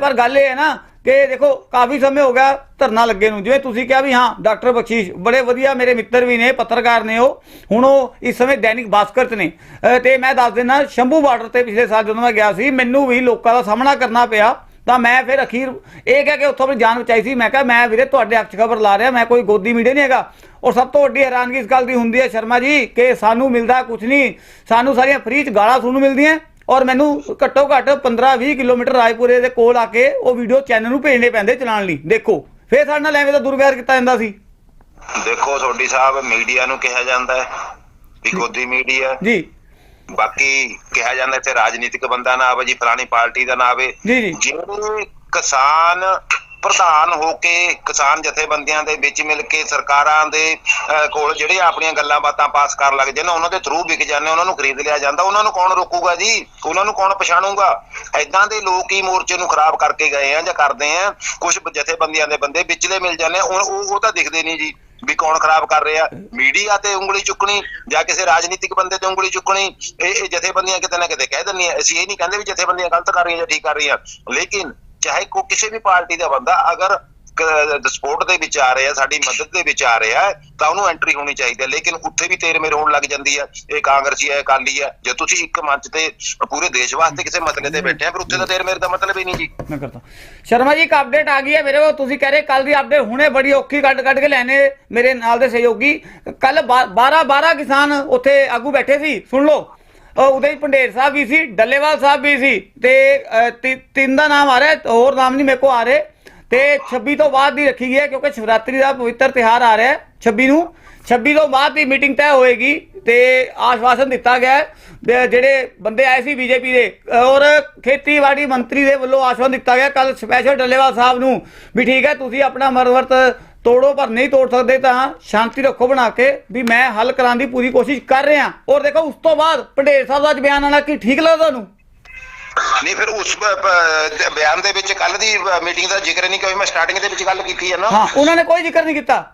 ਪਰ- ਗੱਲ ਇਹ ਹੈ ਨਾ ਕਿ ਦੇਖੋ, ਕਾਫੀ ਸਮੇਂ ਹੋ ਗਿਆ ਧਰਨਾ ਲੱਗੇ ਨੂੰ। ਜਿਵੇਂ ਤੁਸੀਂ ਕਿਹਾ ਵੀ ਹਾਂ, ਡਾਕਟਰ ਬਖਸ਼ੀਸ਼, ਬੜੇ ਵਧੀਆ ਮੇਰੇ ਮਿੱਤਰ ਵੀ ਨੇ, ਪੱਤਰਕਾਰ ਨੇ ਉਹ। ਹੁਣ ਉਹ ਇਸ ਸਮੇਂ ਦੈਨਿਕ ਭਾਸਕਰ 'ਚ ਨੇ। ਅਹ ਤੇ ਮੈਂ ਦੱਸ ਦਿੰਦਾ, ਸ਼ੰਭੂ ਬਾਰਡਰ ਤੇ ਪਿਛਲੇ ਸਾਲ ਜਦੋਂ ਮੈਂ ਗਿਆ ਸੀ, ਮੈਨੂੰ ਵੀ ਲੋਕਾਂ ਦਾ ਸਾਹਮਣਾ ਕਰਨਾ ਪਿਆ। ਤਾਂ ਮੈਂ ਫਿਰ ਅਖੀਰ ਇਹ ਕਹਿ ਕੇ ਉੱਥੋਂ ਆਪਣੀ ਜਾਨ ਬਚਾਈ ਸੀ। ਮੈਂ ਕਿਹਾ ਮੈਂ ਵੀਰੇ ਤੁਹਾਡੇ ਹੱਕ 'ਚ ਖਬਰ ਲਾ ਰਿਹਾ। ਮੈਂ ਕੋਈ ਗੋਦੀ ਮੀਡੀਆ ਨਹੀਂ ਹੈਗਾ। ਔਰ ਸਭ ਤੋਂ ਵੱਡੀ ਹੈਰਾਨਗੀ ਇਸ ਗੱਲ ਦੀ ਹੁੰਦੀ ਹੈ ਸ਼ਰਮਾ ਜੀ ਕਿ ਸਾਨੂੰ ਮਿਲਦਾ ਕੁਝ ਨਹੀਂ। ਸਾਨੂੰ ਸਾਰੀਆਂ ਫ੍ਰੀ 'ਚ ਗਾਲਾਂ ਸੁਣਨ ਨੂੰ ਮਿਲਦੀਆਂ ਔਰ ਮੈਨੂੰ ਘੱਟੋ ਘੱਟ 15-20 ਕਿਲੋਮੀਟਰ ਰਾਏਪੁਰੇ ਦੇ ਕੋਲ ਆ ਕੇ ਉਹ ਵੀਡੀਓ ਚੈਨਲ ਨੂੰ ਭੇਜਣੇ ਪੈਂਦੇ ਚਲਾਉਣ ਲਈ। ਦੇਖੋ ਫਿਰ ਸਾਡੇ ਨਾਲ ਐਵੇਂ ਦਾ ਦੁਰਵਿਹਾਰ ਕੀਤਾ ਜਾਂਦਾ ਸੀ। ਦੇਖੋ ਤੁਹਾਡੀ ਸਾਹਿਬ ਮੀਡੀਆ ਨੂੰ ਕਿਹਾ ਜਾਂਦਾ ਹੈ ਵੀ ਗੋਦੀ ਮੀਡੀਆ ਜੀ। ਬਾਕੀ ਕਿਹਾ ਜਾਂਦਾ ਇੱਥੇ ਰਾਜਨੀਤਿਕ ਬੰਦਾ ਨਾ ਆਵੇ ਜੀ ਫਲਾਣੀ ਪਾਰਟੀ ਦਾ ਨਾ ਆਵੇ। ਜਿਹੜੇ ਕਿਸਾਨ ਪ੍ਰਧਾਨ ਹੋ ਕੇ ਕਿਸਾਨ ਜਥੇਬੰਦੀਆਂ ਦੇ ਵਿੱਚ ਮਿਲ ਕੇ ਸਰਕਾਰਾਂ ਦੇ ਕੋਲ ਜਿਹੜੇ ਆਪਣੀਆਂ ਗੱਲਾਂ ਬਾਤਾਂ ਪਾਸ ਕਰਨ ਲੱਗ ਜਾਂਦੇ ਉਹਨਾਂ ਦੇ ਥਰੂ ਵਿਕ ਜਾਂਦੇ ਉਹਨਾਂ ਨੂੰ ਖਰੀਦ ਲਿਆ ਜਾਂਦਾ। ਉਹਨਾਂ ਨੂੰ ਕੌਣ ਰੋਕੂਗਾ ਜੀ? ਉਹਨਾਂ ਨੂੰ ਕੌਣ ਪਛਾਣੂਗਾ? ਐਦਾਂ ਦੇ ਲੋਕ ਹੀ ਮੋਰਚੇ ਨੂੰ ਖਰਾਬ ਕਰਕੇ ਗਏ ਆ ਜਾਂ ਕਰਦੇ ਆ। ਕੁਝ ਜਥੇਬੰਦੀਆਂ ਦੇ ਬੰਦੇ ਵਿਚਲੇ ਮਿਲ ਜਾਂਦੇ ਉਹ ਉਹ ਤਾਂ ਦਿਖਦੇ ਨਹੀਂ ਜੀ। ਵੀ ਕੌਣ ਖਰਾਬ ਕਰ ਰਿਹਾ? ਮੀਡੀਆ ਤੇ ਉਂਗਲੀ ਚੁੱਕਣੀ ਜਾਂ ਕਿਸੇ ਰਾਜਨੀਤਿਕ ਬੰਦੇ ਤੇ ਉਂਗਲੀ ਚੁੱਕਣੀ, ਇਹ ਜਥੇਬੰਦੀਆਂ ਕਿਤੇ ਨਾ ਕਿਤੇ ਕਹਿ ਦਿੰਦੀਆਂ। ਅਸੀਂ ਇਹ ਨਹੀਂ ਕਹਿੰਦੇ ਵੀ ਜਥੇਬੰਦੀਆਂ ਗਲਤ ਕਰ ਰਹੀਆਂ ਜਾਂ ਠੀਕ ਕਰ ਰਹੀਆਂ। ਲੇਕਿਨ ਚਾਹੇ ਕੋ ਕਿਸੇ ਵੀ ਪਾਰਟੀ ਦਾ ਬੰਦਾ ਅਗਰ ਸਪੋਰਟ ਦੇ ਵਿੱਚ ਆ ਰਿਹਾ, ਸਾਡੀ ਮਦਦ ਦੇ ਵਿੱਚ ਆ ਰਿਹਾ, ਤਾਂ ਉਹਨੂੰ ਐਂਟਰੀ ਹੋਣੀ ਚਾਹੀਦੀ ਹੈ। ਲੇਕਿਨ ਉੱਥੇ ਵੀ ਤੇਰ ਮੇਰੇ ਹੋਣ ਲੱਗ ਜਾਂਦੀ ਹੈ। ਇਹ ਕਾਂਗਰਸੀ ਹੈ, ਅਕਾਲੀ ਹੈ, ਜੇ ਤੁਸੀਂ ਇੱਕ ਮੰਚ ਤੇ ਪੂਰੇ ਦੇਸ਼ ਵਾਸਤੇ ਕਿਸੇ ਮਸਲੇ ਤੇ ਬੈਠੇ ਆ, ਫਿਰ ਉੱਥੇ ਤਾਂ ਤੇਰ ਮੇਰੇ ਦਾ ਮਤਲਬ ਹੀ ਨਹੀਂ ਜੀ। ਮੈਂ ਕਰਤਾ ਸ਼ਰਮਾ ਜੀ, ਇੱਕ ਅਪਡੇਟ ਆ ਗਈ ਹੈ ਮੇਰੇ ਕੋਲ। ਤੁਸੀਂ ਕਹਿ ਰਹੇ ਕੱਲ ਦੀ ਅਪਡੇਟ ਹੁਣੇ ਬੜੀ ਔਖੀ ਕੱਢ ਕੱਢ ਕੇ ਲੈਣੇ ਮੇਰੇ ਨਾਲ ਦੇ ਸਹਿਯੋਗੀ। ਕੱਲ 12 12 ਕਿਸਾਨ ਉੱਥੇ ਆਗੂ ਬੈਠੇ ਸੀ। ਸੁਣ ਲਓ। ਉਦੈ ਪੰਡੇਰ ਸਾਹਿਬ ਵੀ ਸੀ, ਡੱਲੇਵਾਲ ਸਾਹਿਬ ਵੀ ਸੀ ਤੇ ਤਿੰਨ ਦਾ ਨਾਮ ਆ ਰਿਹਾ, ਹੋਰ ਨਾਮ ਨਹੀਂ ਮੇਰੇ ਕੋ ਆ ਰਹੇ। ਤੇ 26 ਤੋਂ ਬਾਅਦ ਦੀ ਰੱਖੀ ਗਈ ਹੈ, ਕਿਉਂਕਿ ਸ਼ਿਵਰਾਤਰੀ ਦਾ ਪਵਿੱਤਰ ਤਿਹਾਰ ਆ ਰਿਹਾ ਹੈ 26 ਨੂੰ। 26 ਤੋਂ ਬਾਅਦ ਦੀ ਮੀਟਿੰਗ ਤੈਅ ਹੋਏਗੀ ਤੇ ਆਸ਼ਵਾਸਨ ਦਿੱਤਾ ਗਿਆ ਜਿਹੜੇ ਬੰਦੇ ਆਏ ਸੀ ਬੀਜੇਪੀ ਦੇ, ਔਰ ਖੇਤੀਬਾੜੀ ਮੰਤਰੀ ਦੇ ਵੱਲੋਂ ਆਸ਼ਵਾਸਨ ਦਿੱਤਾ ਗਿਆ ਕੱਲ ਸਪੈਸ਼ਲ ਡੱਲੇਵਾਲ ਸਾਹਿਬ ਨੂੰ ਵੀ ਠੀਕ ਹੈ, ਤੁਸੀਂ ਆਪਣਾ ਮਰਵਰਤ ਤੋੜੋ ਪਰ ਨਹੀਂ ਤੋੜ ਸਕਦੇ ਤਾਂ ਸ਼ਾਂਤੀ ਰੱਖੋ ਬਣਾ ਕੇ ਵੀ ਮੈਂ ਹੱਲ ਕਰਾਉਣ ਦੀ ਪੂਰੀ ਕੋਸ਼ਿਸ਼ ਕਰ ਰਿਹਾ। ਔਰ ਦੇਖੋ, ਉਸ ਤੋਂ ਬਾਅਦ ਪੰਡੇਰ ਸਾਹਿਬ ਦਾ ਅੱਜ ਬਿਆਨ ਆਣਾ ਕੀ ਠੀਕ ਲੱਗਦਾ ਤੁਹਾਨੂੰ? ਨਹੀਂ ਫਿਰ ਉਸ ਬ- ਬ- ਬਿਆਨ ਦੇ ਵਿੱਚ ਕੱਲ ਦੀ ਮੀਟਿੰਗ ਦਾ ਜ਼ਿਕਰ ਨਹੀਂ ਕਿਉਂਕਿ ਮੈਂ ਸਟਾਰਟਿੰਗ ਦੇ ਵਿੱਚ ਗੱਲ ਕੀਤੀ ਹੈ ਨਾ। ਹਾਂ ਉਹਨਾਂ ਨੇ ਕੋਈ ਜ਼ਿਕਰ ਨਹੀਂ ਕੀਤਾ।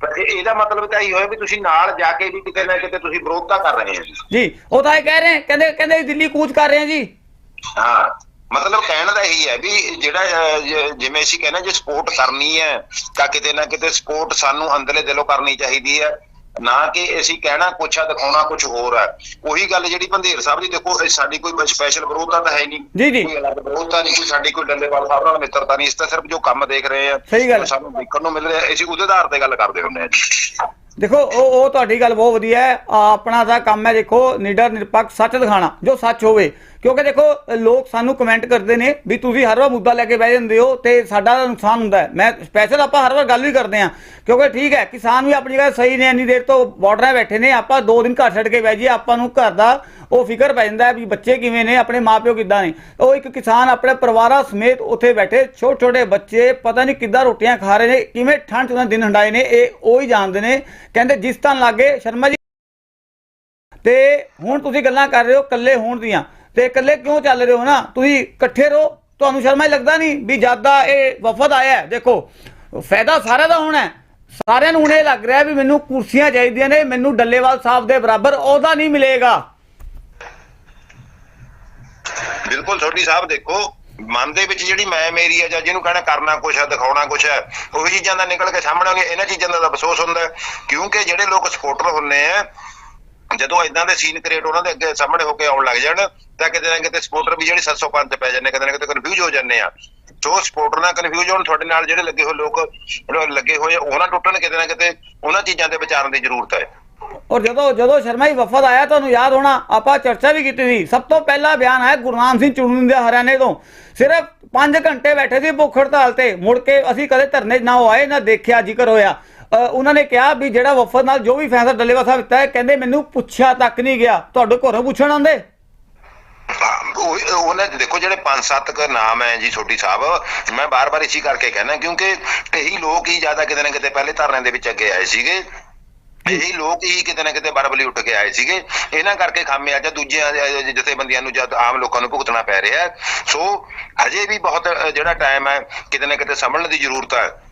ਪਰ ਇਹ- ਇਹਦਾ ਮਤਲਬ ਤਾਂ ਇਹ ਹੋਇਆ ਵੀ ਤੁਸੀਂ ਨਾਲ ਜਾ ਕੇ ਵੀ ਕਿਤੇ ਨਾ ਕਿਤੇ ਤੁਸੀਂ ਵਿਰੋਧਤਾ ਕਰ ਰਹੇ ਹੋ। ਜੀ ਉਹ ਤਾਂ ਇਹ ਕਹਿ ਰਹੇ ਕਹਿੰਦੇ ਕਹਿੰਦੇ ਦਿੱਲੀ ਕੂਚ ਕਰ ਰਹੇ ਆ ਜੀ। ਹਾਂ ਮਤਲਬ ਕਹਿਣ ਦਾ ਇਹੀ ਹੈ ਵੀ ਜਿਹੜਾ ਅਹ, ਜ- ਜਿਵੇਂ ਅਸੀਂ ਕਹਿੰਦੇ ਜੇ ਸਪੋਰਟ ਕਰਨੀ ਹੈ ਤਾਂ ਕਿਤੇ ਨਾ ਕਿਤੇ ਸਪੋਰਟ ਸਾਨੂੰ ਅੰਦਰਲੇ ਦਿਲੋਂ ਕਰਨੀ ਚਾਹੀਦੀ ਹੈ। ਨਾ ਕਿ ਅਸੀਂ ਕਹਿਣਾ ਕੁਛ ਆ ਦਿਖਾਉਣਾ ਕੁਛ ਹੋਰ ਹੈ ਉਹੀ ਗੱਲ ਜਿਹੜੀ ਭੰਦੇਰ ਸਾਹਿਬ ਦੀ ਦੇਖੋ ਇਹ ਸਾਡੀ ਕੋਈ ਸਪੈਸ਼ਲ ਵਿਰੋਧਤਾ ਤਾਂ ਹੈ ਨਹੀਂ। ਜੀ, ਜੀ। ਕੋਈ ਅਲੱਗ ਵਿਰੋਧਤਾ ਨਹੀਂ ਕੋਈ ਸਾਡੀ ਕੋਈ ਡੱਲੇਵਾਲ ਸਾਹਿਬ ਨਾਲ ਮਿੱਤਰਤਾ ਨਹੀਂ ਇਸ ਤਾਂ ਸਿਰਫ ਜੋ ਕੰਮ ਦੇਖ ਰਹੇ ਆ ਸਹੀ ਗੱਲ। ਜੋ ਸਾਨੂੰ ਦੇਖਣ ਨੂੰ ਮਿਲ ਰਿਹਾ ਅਸੀਂ ਉਹਦੇ ਆਧਾਰ ਤੇ ਗੱਲ ਕਰਦੇ ਹੁੰਦੇ ਆ ਜੀ। ਦੇਖੋ ਉਹ ਉਹ ਤੁਹਾਡੀ ਗੱਲ ਬਹੁਤ ਵਧੀਆ ਹੈ। ਆ, ਆਪਣਾ ਦਾ ਕੰਮ ਹੈ ਦੇਖੋ ਨਿਡਰ ਨਿਰਪੱਖ ਸੱਚ ਦਿਖਾਣਾ ਜੋ ਸੱਚ ਹੋਵੇ। ਕਿਉਂਕਿ ਦੇਖੋ, ਲੋਕ ਸਾਨੂੰ ਕਮੈਂਟ ਕਰਦੇ ਨੇ ਵੀ ਤੁਸੀਂ ਹਰ ਵਾਰ ਮੁੱਦਾ ਲੈ ਕੇ ਬਹਿ ਜਾਂਦੇ ਹੋ ਤੇ ਸਾਡਾ ਤਾਂ ਨੁਕਸਾਨ ਹੁੰਦਾ ਹੈ। ਮੈਂ ਸਪੈਸ਼ਲ ਆਪਾਂ ਹਰ ਵਾਰ ਗੱਲ ਵੀ ਕਰਦੇ ਹਾਂ, ਕਿਉਂਕਿ ਠੀਕ ਹੈ, ਕਿਸਾਨ ਵੀ ਆਪਣੀ ਜਗ੍ਹਾ ਸਹੀ ਨੇ, ਇੰਨੀ ਦੇਰ ਤੋਂ ਬਾਰਡਰਾਂ ਬੈਠੇ ਨੇ, ਆਪਾਂ ਦੋ ਦਿਨ ਘਰ ਛੱਡ ਕੇ ਬਹਿ ਜਾਈਏ, ਆਪਾਂ ਨੂੰ ਘਰ ਦਾ ਉਹ ਫਿਕਰ ਪੈ ਜਾਂਦਾ ਵੀ ਬੱਚੇ ਕਿਵੇਂ ਨੇ, ਆਪਣੇ ਮਾਪਿਓ ਕਿੱਦਾਂ ਨੇ। ਉਹ ਇੱਕ ਕਿਸਾਨ ਆਪਣੇ ਪਰਿਵਾਰਾਂ ਸਮੇਤ ਉੱਥੇ ਬੈਠੇ ਛੋਟੇ ਛੋਟੇ ਬੱਚੇ, ਪਤਾ ਨਹੀਂ ਕਿੱਦਾਂ ਰੋਟੀਆਂ ਖਾ ਰਹੇ ਨੇ, ਕਿਵੇਂ ਠੰਡ 'ਚ ਉਹਨਾਂ ਦਿਨ ਹੰਡਾਏ ਨੇ, ਇਹ ਉਹ ਹੀ ਜਾਣਦੇ ਨੇ। ਕਹਿੰਦੇ ਜਿਸ ਤਰ੍ਹਾਂ ਲੱਗੇ, ਸ਼ਰਮਾ ਜੀ ਤੇ ਹੁਣ ਤੁਸੀਂ ਗੱਲਾਂ ਕਰ ਰਹੇ ਹੋ ਇਕੱਲੇ ਹੋਣ ਦੀਆਂ। ਤੇ ਇਕੱਲੇ ਕਿਉਂ ਚੱਲ ਰਹੇ ਹੋ ਨਾ? ਤੁਸੀਂ ਇਕੱਠੇ ਰਹੋ। ਤੁਹਾਨੂੰ ਸ਼ਰਮਾ ਜੀ ਲੱਗਦਾ ਨਹੀਂ ਵੀ ਜ਼ਿਆਦਾ ਇਹ ਵਫਦ ਆਇਆ ਦੇਖੋ, ਫਾਇਦਾ ਸਾਰਿਆਂ ਦਾ ਹੋਣਾ ਸਾਰਿਆਂ ਨੂੰ ਇਹ ਲੱਗ ਰਿਹਾ ਵੀ ਮੈਨੂੰ ਕੁਰਸੀਆਂ ਚਾਹੀਦੀਆਂ ਨੇ, ਮੈਨੂੰ ਡੱਲੇਵਾਲ ਸਾਹਿਬ ਦੇ ਬਰਾਬਰ ਉਹਦਾ ਨਹੀਂ ਮਿਲੇਗਾ। ਬਿਲਕੁਲ ਛੋਟੀ ਸਾਹਿਬ, ਦੇਖੋ, ਮਨ ਦੇ ਵਿੱਚ ਜਿਹੜੀ ਮੈਂ ਮੇਰੀ ਹੈ ਜਾਂ ਜਿਹਨੂੰ ਕਹਿਣਾ ਕਰਨਾ ਕੁਛ ਹੈ, ਦਿਖਾਉਣਾ ਕੁਛ ਹੈ, ਉਹੀ ਚੀਜ਼ਾਂ ਦਾ ਨਿਕਲ ਕੇ ਸਾਹਮਣੇ ਆਉਂਦੀਆਂ। ਇਹਨਾਂ ਚੀਜ਼ਾਂ ਦਾ ਅਫਸੋਸ ਹੁੰਦਾ ਕਿਉਂਕਿ ਜਿਹੜੇ ਲੋਕ ਸਪੋਰਟਰ ਹੁੰਦੇ ਆ ਜਦੋਂ ਇਦਾਂ ਦੇ ਸੀਨ ਕ੍ਰੀਏਟ ਉਹਨਾਂ ਦੇ ਅੱਗੇ ਸਾਹਮਣੇ ਹੋ ਕੇ ਆਉਣ ਲੱਗ ਜਾਣ, ਤਾਂ ਕਿਤੇ ਨਾ ਕਿਤੇ ਸਪੋਰਟਰ ਵੀ ਜਿਹੜੀ 705 ਤੇ ਪੈ ਜਾਂਦੇ, ਕਿਤੇ ਨਾ ਕਿਤੇ ਕਨਫਿਊਜ਼ ਹੋ ਜਾਂਦੇ ਆ। ਸੋ ਸਪੋਰਟਰ ਨਾਲ ਕਨਫਿਊਜ਼ ਹੋਣ, ਤੁਹਾਡੇ ਨਾਲ ਜਿਹੜੇ ਲੱਗੇ ਹੋਏ ਲੋਕ ਲੱਗੇ ਹੋਏ ਉਹਨਾਂ ਟੁੱਟਣ ਕਿਤੇ ਨਾ ਕਿਤੇ ਉਹਨਾਂ ਚੀਜ਼ਾਂ ਤੇ ਵਿਚਾਰਨ ਦੀ ਜ਼ਰੂਰਤ ਹੈ। ਔਰ ਜਦੋਂ ਜਦੋਂ ਸ਼ਰਮਾ ਜੀ ਵਫਦ ਆਇਆ, ਤੁਹਾਨੂੰ ਯਾਦ ਹੋਣਾ, ਆਪਾਂ ਚਰਚਾ ਵੀ ਕੀਤੀ ਸੀ। ਸਭ ਤੋਂ ਪਹਿਲਾ ਬਿਆਨ ਆਇਆ ਗੁਰਨਾਮ ਸਿੰਘ ਚੁਣਨ ਹਰਿਆਣੇ ਤੋਂ। ਸਿਰਫ 5 ਘੰਟੇ ਬੈਠੇ ਸੀ ਭੁੱਖ ਹੜਤਾਲ ਤੇ। ਮੁੜ ਕੇ ਅਸੀਂ ਕਦੇ ਧਰਨੇ ਨਾ ਆਏ, ਨਾ ਦੇਖਿਆ, ਜ਼ਿਕਰ ਹੋਇਆ। ਉਹਨਾਂ ਨੇ ਕਿਹਾ ਵੀ ਜਿਹੜਾ ਵਫਦ ਨਾਲ ਜੋ ਵੀ ਫੈਸਲਾ ਡੱਲੇਵਾਲ ਸਾਹਿਬ ਦਿੱਤਾ ਹੈ, ਕਹਿੰਦੇ ਮੈਨੂੰ ਪੁੱਛਿਆ ਤੱਕ ਨਹੀਂ ਗਿਆ। ਤੁਹਾਡੇ ਘਰੋਂ ਪੁੱਛਣ ਆਉਂਦੇ? ਉਹ- ਦੇਖੋ ਜਿਹੜੇ ਪੰਜ ਸੱਤ ਕ ਨਾਮ ਹੈ ਜੀ ਛੋਟੀ ਸਾਹਿਬ, ਮੈਂ ਬਾਰ-ਬਾਰ ਇਸੀ ਕਰਕੇ ਕਹਿਣਾ ਕਿਉਂਕਿ ਇਹੀ ਲੋਕ ਹੀ ਜ਼ਿਆਦਾ ਕਿਤੇ ਨਾ ਕਿਤੇ ਪਹਿਲੇ ਧਰਨਿਆਂ ਦੇ ਵਿੱਚ ਅੱਗੇ ਆਏ ਸੀਗੇ। ਇਹੀ ਲੋਕ ਹੀ ਕਿਤੇ ਨਾ ਕਿਤੇ ਬਰਬਲੀ ਉੱਠ ਕੇ ਆਏ ਸੀਗੇ। ਇਹਨਾਂ ਕਰਕੇ ਖਾਮੇ ਅੱਜ ਦੂਜਿਆਂ ਜਥੇਬੰਦੀਆਂ ਨੂੰ ਜਦ ਆਮ ਲੋਕਾਂ ਨੂੰ ਭੁਗਤਣਾ ਪੈ ਰਿਹਾ ਸੋ ਅਜੇ ਵੀ ਬਹੁਤ ਜਿਹੜਾ ਟਾਈਮ ਹੈ, ਕਿਤੇ ਨਾ ਕਿਤੇ ਸੰਭਲਣ ਦੀ ਜ਼ਰੂਰਤ ਹੈ।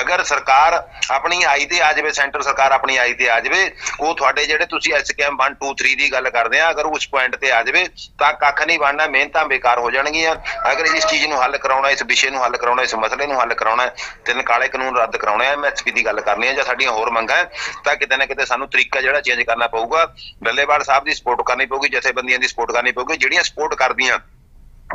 ਅਗਰ ਸਰਕਾਰ ਆਪਣੀ ਆਈ ਤੇ ਆ ਜਾਵੇ, ਸੈਂਟਰ ਸਰਕਾਰ ਆਪਣੀ ਆਈ ਤੇ ਆ ਜਾਵੇ, ਉਹ ਤੁਹਾਡੇ ਜਿਹੜੇ ਤੁਸੀਂ ਐਸਕੇਐਮ 1 2 3 ਦੀ ਗੱਲ ਕਰਦੇ ਆ, ਅਗਰ ਉਸ ਪੁਆਇੰਟ ਤੇ ਆ ਜਾਵੇ, ਤਾਂ ਕੱਖ ਨਹੀਂ ਬਣਨਾ, ਮਿਹਨਤਾਂ ਬੇਕਾਰ ਹੋ ਜਾਣਗੀਆਂ। ਅਗਰ ਇਸ ਚੀਜ਼ ਨੂੰ ਹੱਲ ਕਰਾਉਣਾ, ਇਸ ਵਿਸ਼ੇ ਨੂੰ ਹੱਲ ਕਰਾਉਣਾ, ਇਸ ਮਸਲੇ ਨੂੰ ਹੱਲ ਕਰਾਉਣਾ ਤਿੰਨ ਕਾਲੇ ਕਾਨੂੰਨ ਰੱਦ ਕਰਾਉਣੇ ਆ ਐਮਐਸਪੀ ਦੀ ਗੱਲ ਕਰਨੀ ਹੈ ਜਾਂ ਸਾਡੀਆਂ ਹੋਰ ਮੰਗਾਂ ਤਾਂ ਕਿਤੇ ਨਾ ਕਿਤੇ ਸਾਨੂੰ ਤਰੀਕਾ ਜਿਹੜਾ ਚੇਂਜ ਕਰਨਾ ਪਊਗਾ। ਡੱਲੇਵਾਲ ਸਾਹਿਬ ਦੀ ਸਪੋਰਟ ਕਰਨੀ ਪਊਗੀ, ਜਥੇਬੰਦੀਆਂ ਦੀ ਸਪੋਰਟ ਕਰਨੀ ਪਊਗੀ, ਜਿਹੜੀਆਂ ਸਪੋਰਟ ਕਰਦੀਆਂ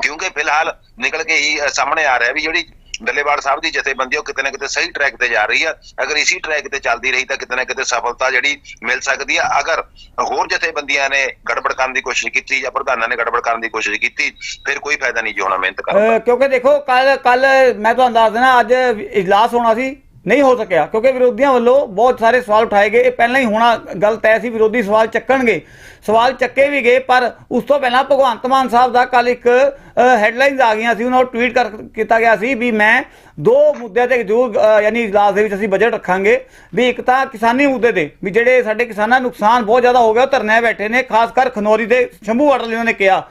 ਕਿਉਂਕਿ ਫਿਲਹਾਲ ਨਿਕਲ ਕੇ ਹੀ ਸਾਹਮਣੇ ਆ ਰਿਹਾ ਵੀ ਜਿਹੜੀ ਡੱਲੇਵਾਲ ਸਾਹਿਬ ਦੀ ਜਥੇਬੰਦੀ ਉਹ ਕਿਤੇ ਨਾ ਕਿਤੇ ਸਹੀ ਟਰੈਕ ਤੇ ਜਾ ਰਹੀ ਆ। ਅਗਰ ਇਸੀ ਟਰੈਕ ਤੇ ਚੱਲਦੀ ਰਹੀ ਤਾਂ ਕਿਤੇ ਨਾ ਕਿਤੇ ਸਫਲਤਾ ਜਿਹੜੀ ਮਿਲ ਸਕਦੀ ਆ। ਅਗਰ ਹੋਰ ਜਥੇਬੰਦੀਆਂ ਨੇ ਗੜਬੜ ਕਰਨ ਦੀ ਕੋਸ਼ਿਸ਼ ਕੀਤੀ ਜਾਂ ਪ੍ਰਧਾਨਾਂ ਨੇ ਗੜਬੜ ਕਰਨ ਦੀ ਕੋਸ਼ਿਸ਼ ਕੀਤੀ, ਫਿਰ ਕੋਈ ਫਾਇਦਾ ਨਹੀਂ ਜੀ, ਹੋਣਾ ਮਿਹਨਤ ਕਰਨ ਦਾ। ਕਿਉਂਕਿ ਦੇਖੋ ਕੱਲ ਕੱਲ ਮੈਂ ਤੁਹਾਨੂੰ ਦੱਸ ਦੇਣਾ ਅੱਜ ਇਜਲਾਸ ਹੋਣਾ ਸੀ। ਨਹੀਂ ਹੋ ਸਕਿਆ, ਕਿਉਂਕਿ ਵਿਰੋਧੀਆਂ ਵੱਲੋਂ ਬਹੁਤ ਸਾਰੇ ਸਵਾਲ ਉਠਾਏ ਗਏ। ਇਹ ਪਹਿਲਾਂ ਹੀ ਹੋਣਾ ਗੱਲ ਤੈਅ ਸੀ, ਵਿਰੋਧੀ ਸਵਾਲ ਚੱਕਣਗੇ। ਸਵਾਲ ਚੱਕੇ ਵੀ ਗਏ, ਪਰ ਉਸ ਤੋਂ ਪਹਿਲਾਂ ਭਗਵੰਤ ਮਾਨ ਸਾਹਿਬ ਦਾ ਕੱਲ ਇੱਕ ਹੈਡਲਾਈਨਸ ਆ ਗਈਆਂ ਸੀ, ਉਹਨਾਂ ਨੂੰ ਟਵੀਟ ਕਰ, ਕੀਤਾ ਗਿਆ ਸੀ ਵੀ ਮੈਂ ਦੋ ਮੁੱਦਿਆਂ ਤੇ ਜ਼ਰੂਰ ਯਾਨੀ ਇਜਲਾਸ ਦੇ ਵਿੱਚ ਅਸੀਂ ਬਜਟ ਰੱਖਾਂਗੇ। ਵੀ ਇੱਕ ਤਾਂ ਕਿਸਾਨੀ ਮੁੱਦੇ ਤੇ, ਵੀ ਜਿਹੜੇ ਸਾਡੇ ਕਿਸਾਨਾਂ ਨੁਕਸਾਨ ਬਹੁਤ ਜ਼ਿਆਦਾ ਹੋ ਗਿਆ, ਉਹ ਧਰਨੇ ਬੈਠੇ ਨੇ, ਖਾਸ ਕਰ ਖਨੌਰੀ ਦੇ ਸ਼ੰਭੂ ਵਾਟਰ ਲਈ ਉਹਨਾਂ ਨੇ ਕਿਹਾ।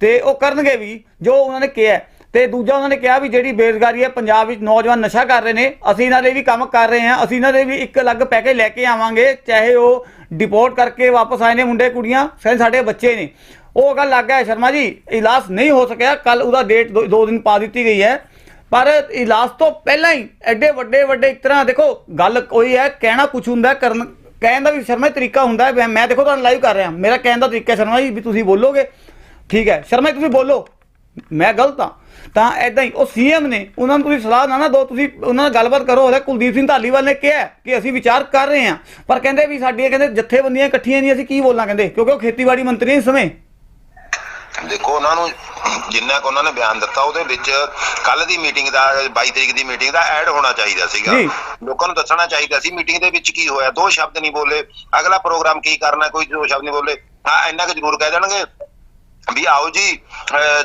ਤੇ ਉਹ ਕਰਨਗੇ ਵੀ, ਜੋ ਉਹਨਾਂ ਨੇ ਕਿਹਾ। ਤੇ ਦੂਜਾ ਉਹਨਾਂ ਨੇ ਕਿਹਾ ਵੀ ਜਿਹੜੀ ਬੇਰੁਜ਼ਗਾਰੀ ਹੈ, ਪੰਜਾਬ ਵਿੱਚ ਨੌਜਵਾਨ ਨਸ਼ਾ ਕਰ ਰਹੇ ਨੇ, ਅਸੀਂ ਇਹਨਾਂ ਦੇ ਵੀ ਕੰਮ ਕਰ ਰਹੇ ਹਾਂ, ਅਸੀਂ ਇਹਨਾਂ ਦੇ ਵੀ ਇੱਕ ਅਲੱਗ ਪੈਕੇਜ ਲੈ ਕੇ ਆਵਾਂਗੇ, ਚਾਹੇ ਉਹ ਡਿਪੋਰਟ ਕਰਕੇ ਵਾਪਸ ਆਏ ਨੇ ਮੁੰਡੇ, ਕੁੜੀਆਂ ਚਾਹੇ ਸਾਡੇ ਬੱਚੇ ਨੇ। ਉਹ ਗੱਲ ਲੱਗ ਹੈ ਸ਼ਰਮਾ ਜੀ, ਇਲਾਜ ਨਹੀਂ ਹੋ ਸਕਿਆ ਕੱਲ ਉਹਦਾ ਡੇਟ ਦੋ ਦੋ ਦਿਨ ਪਾ ਦਿੱਤੀ ਗਈ ਹੈ। ਪਰ ਇਲਾਜ ਤੋਂ ਪਹਿਲਾਂ ਹੀ ਐਡੇ ਵੱਡੇ ਵੱਡੇ ਇੱਕ ਤਰ੍ਹਾਂ ਦੇਖੋ, ਗੱਲ ਕੋਈ ਹੈ, ਕਹਿਣਾ ਕੁਝ ਹੁੰਦਾ, ਕਰਨ, ਕਹਿਣ ਦਾ ਵੀ ਸ਼ਰਮਾ ਜੀ ਤਰੀਕਾ ਹੁੰਦਾ ਮੈਂ- ਮੈਂ ਦੇਖੋ ਤੁਹਾਨੂੰ ਲਾਈਵ ਕਰ ਰਿਹਾ, ਮੇਰਾ ਕਹਿਣ ਦਾ ਤਰੀਕਾ ਸ਼ਰਮਾ ਜੀ, ਵੀ ਤੁਸੀਂ ਬੋਲੋਗੇ। ਠੀਕ ਹੈ, ਸ਼ਰਮਾ ਜੀ, ਤੁਸੀਂ ਬੋਲੋ। ਮੈਂ ਗਲਤ ਹਾਂ। ਤਾਂ ਐਦਾਂ ਹੀ ਉਹ ਸੀਐਮ ਨੇ ਉਹਨਾਂ ਨੂੰ ਤੁਸੀਂ ਸਲਾਹ ਨਾ ਨਾ ਦਿਓ ਤੁਸੀਂ ਉਹਨਾਂ ਨਾਲ ਗੱਲਬਾਤ ਕਰੋ। ਉਹਦਾ ਕੁਲਦੀਪ ਸਿੰਘ ਧਾਲੀਵਾਲ ਨੇ ਕਿਹਾ ਕਿ ਅਸੀਂ ਵਿਚਾਰ ਕਰ ਰਹੇ ਹਾਂ। ਪਰ ਕਹਿੰਦੇ ਵੀ ਸਾਡੀਆਂ ਕਹਿੰਦੇ ਜਥੇਬੰਦੀਆਂ ਇਕੱਠੀਆਂ ਨਹੀਂ ਅਸੀਂ ਕੀ ਬੋਲਣਾ ਕਹਿੰਦੇ? ਕਿਉਂਕਿ ਉਹ ਖੇਤੀਬਾੜੀ ਮੰਤਰੀ ਇਸ ਸਮੇਂ। ਦੇਖੋ ਉਹਨਾਂ ਨੂੰ ਜਿੰਨਾ ਕੁ ਉਹਨਾਂ ਨੇ ਬਿਆਨ ਦਿੱਤਾ ਉਹਦੇ ਵਿੱਚ ਕੱਲ ਦੀ ਮੀਟਿੰਗ ਦਾ 22 ਤਰੀਕ ਦੀ ਮੀਟਿੰਗ ਦਾ ਐਡ ਹੋਣਾ ਚਾਹੀਦਾ ਸੀਗਾ। ਲੋਕਾਂ ਨੂੰ ਦੱਸਣਾ ਚਾਹੀਦਾ ਸੀ ਮੀਟਿੰਗ ਦੇ ਵਿੱਚ ਕੀ ਹੋਇਆ? ਦੋ ਸ਼ਬਦ ਨਹੀਂ ਬੋਲੇ। ਅਗਲਾ ਪ੍ਰੋਗਰਾਮ ਕੀ ਕਰਨਾ? ਕੋਈ ਦੋ ਸ਼ਬਦ ਨਹੀਂ ਬੋਲੇ। ਹਾਂ ਇੰਨਾ ਕੁ ਜ਼ਰੂਰ ਕਹਿ ਦੇਣਗੇ। ਵੀ ਆਓ ਜੀ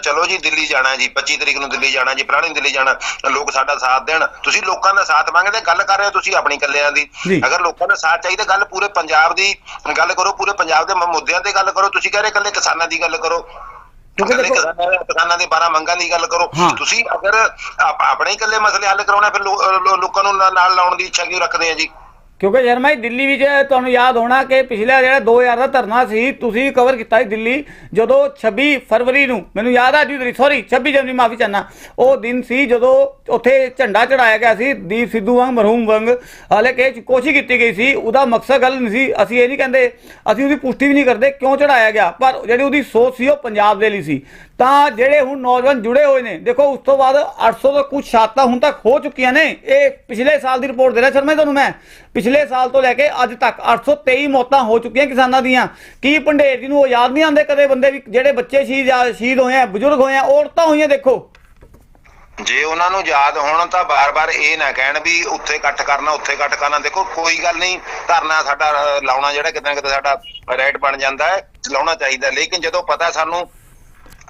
ਚਲੋ ਜੀ ਦਿੱਲੀ ਜਾਣਾ ਜੀ 25 ਤਰੀਕ ਨੂੰ ਦਿੱਲੀ ਜਾਣਾ ਜੀ ਫਲਾਣੀ ਦਿੱਲੀ ਜਾਣਾ ਲੋਕ ਸਾਡਾ ਸਾਥ ਦੇਣ। ਤੁਸੀਂ ਲੋਕਾਂ ਦਾ ਸਾਥ ਮੰਗਦੇ ਗੱਲ ਕਰ ਰਹੇ ਹੋ ਤੁਸੀਂ ਆਪਣੀ ਇਕੱਲਿਆਂ ਦੀ। ਅਗਰ ਲੋਕਾਂ ਦਾ ਸਾਥ ਚਾਹੀਦਾ ਗੱਲ ਪੂਰੇ ਪੰਜਾਬ ਦੀ ਗੱਲ ਕਰੋ ਪੂਰੇ ਪੰਜਾਬ ਦੇ ਮੁੱਦਿਆਂ ਤੇ ਗੱਲ ਕਰੋ ਤੁਸੀਂ ਕਹਿ ਰਹੇ ਇਕੱਲੇ ਕਿਸਾਨਾਂ ਦੀ ਗੱਲ ਕਰੋ। ਕਿਉਂਕਿ ਕਿਸਾਨਾਂ ਦੇ- ਕਿਸਾਨਾਂ ਦੇ 12 ਮੰਗਾਂ ਦੀ ਗੱਲ ਕਰੋ। ਤੁਸੀਂ ਅਗਰ ਆਪ- ਆਪਣੇ ਇਕੱਲੇ ਮਸਲੇ ਹੱਲ ਕਰਾਉਣਾ ਫਿਰ ਲੋਕਾਂ ਨੂੰ ਨਾਲ ਲਾਉਣ ਦੀ ਇੱਛਾ ਕਿਉਂ ਰੱਖਦੇ ਆ ਜੀ? ਕਿਉਂਕਿ ਸ਼ਰਮਾ ਜੀ ਦਿੱਲੀ ਵਿੱਚ ਤੁਹਾਨੂੰ ਯਾਦ ਹੋਣਾ ਕਿ ਪਿਛਲਾ ਜਿਹੜਾ 2000 ਦਾ ਧਰਨਾ ਸੀ, ਤੁਸੀਂ ਕਵਰ ਕੀਤਾ ਸੀ ਦਿੱਲੀ, ਜਦੋਂ 26 ਫਰਵਰੀ ਨੂੰ, ਮੈਨੂੰ ਯਾਦ ਆ ਜੀ ਸੌਰੀ 26 ਜਨਵਰੀ, ਮਾਫੀ ਚਾਹਨਾ ਉਹ ਦਿਨ ਸੀ ਜਦੋਂ ਉੱਥੇ ਝੰਡਾ ਚੜਾਇਆ ਗਿਆ ਸੀ, ਦੀਪ ਸਿੱਧੂ ਵਾਂਗ, ਮਰਹੂਮ ਵਾਂਗ, ਹਾਲੇ ਕਿ ਕੋਸ਼ਿਸ਼ ਕੀਤੀ ਗਈ ਸੀ, ਉਹਦਾ ਮਕਸਦ ਗੱਲ ਨਹੀਂ ਸੀ, ਅਸੀਂ ਇਹ ਨਹੀਂ ਕਹਿੰਦੇ, ਅਸੀਂ ਉਹਦੀ ਪੁਸ਼ਟੀ ਵੀ ਨਹੀਂ ਕਰਦੇ ਕਿਉਂ ਚੜਾਇਆ ਗਿਆ, ਪਰ ਜਿਹੜੀ ਉਹਦੀ ਸੋਚ ਸੀ ਉਹ ਪੰਜਾਬ ਦੇ ਲਈ ਸੀ। ਤਾਂ ਜਿਹੜੇ ਹੁਣ ਨੌਜਵਾਨ ਜੁੜੇ ਹੋਏ ਨੇ, ਦੇਖੋ ਉਸ ਤੋਂ ਬਾਅਦ 800 ਤੋਂ ਕੁਝ ਸ਼ਹਾਦਤਾਂ ਹੁਣ ਤੱਕ ਹੋ ਚੁੱਕੀਆਂ ਨੇ। ਇਹ ਪਿਛਲੇ ਸਾਲ ਦੀ ਰਿਪੋਰਟ ਦੇ ਰਿਹਾ, ਸ਼ਰਮਾ ਤੁਹਾਨੂੰ ਮੈਂ? ਪਿਛਲੇ ਸਾਲ ਤੋਂ ਲੈ ਕੇ ਅੱਜ ਤੱਕ 823 ਮੌਤਾਂ ਹੋ ਚੁੱਕੀਆਂ ਕਿਸਾਨਾਂ ਦੀਆਂ। ਕੀ ਭੰਡੇਰ ਜੀ ਨੂੰ ਉਹ ਯਾਦ ਨਹੀਂ ਆਉਂਦੇ ਕਦੇ ਬੰਦੇ ਵੀ ਜਿਹੜੇ ਬੱਚੇ ਸ਼ਹੀਦ ਸ਼ਹੀਦ ਹੋਏ ਆ, ਬਜ਼ੁਰਗ ਹੋਏ ਆ, ਔਰਤਾਂ ਹੋਈਆਂ ਦੇਖੋ। ਜੇ ਉਹਨਾਂ ਨੂੰ ਯਾਦ ਹੋਣ ਤਾਂ ਬਾਰ-ਬਾਰ ਇਹ ਨਾ ਕਹਿਣ ਵੀ ਉੱਥੇ ਇਕੱਠ ਕਰਨਾ, ਉੱਥੇ ਇਕੱਠ ਕਰਨਾ। ਦੇਖੋ, ਕੋਈ ਗੱਲ ਨਹੀਂ, ਧਰਨਾ ਸਾਡਾ, ਲਾਉਣਾ ਜਿਹੜਾ ਕਿਤੇ ਨਾ ਕਿਤੇ ਸਾਡਾ ਰਾਈਟ ਬਣ ਜਾਂਦਾ ਹੈ, ਲਾਉਣਾ ਚਾਹੀਦਾ। ਲੇਕਿਨ ਜਦੋਂ ਪਤਾ ਸਾਨੂੰ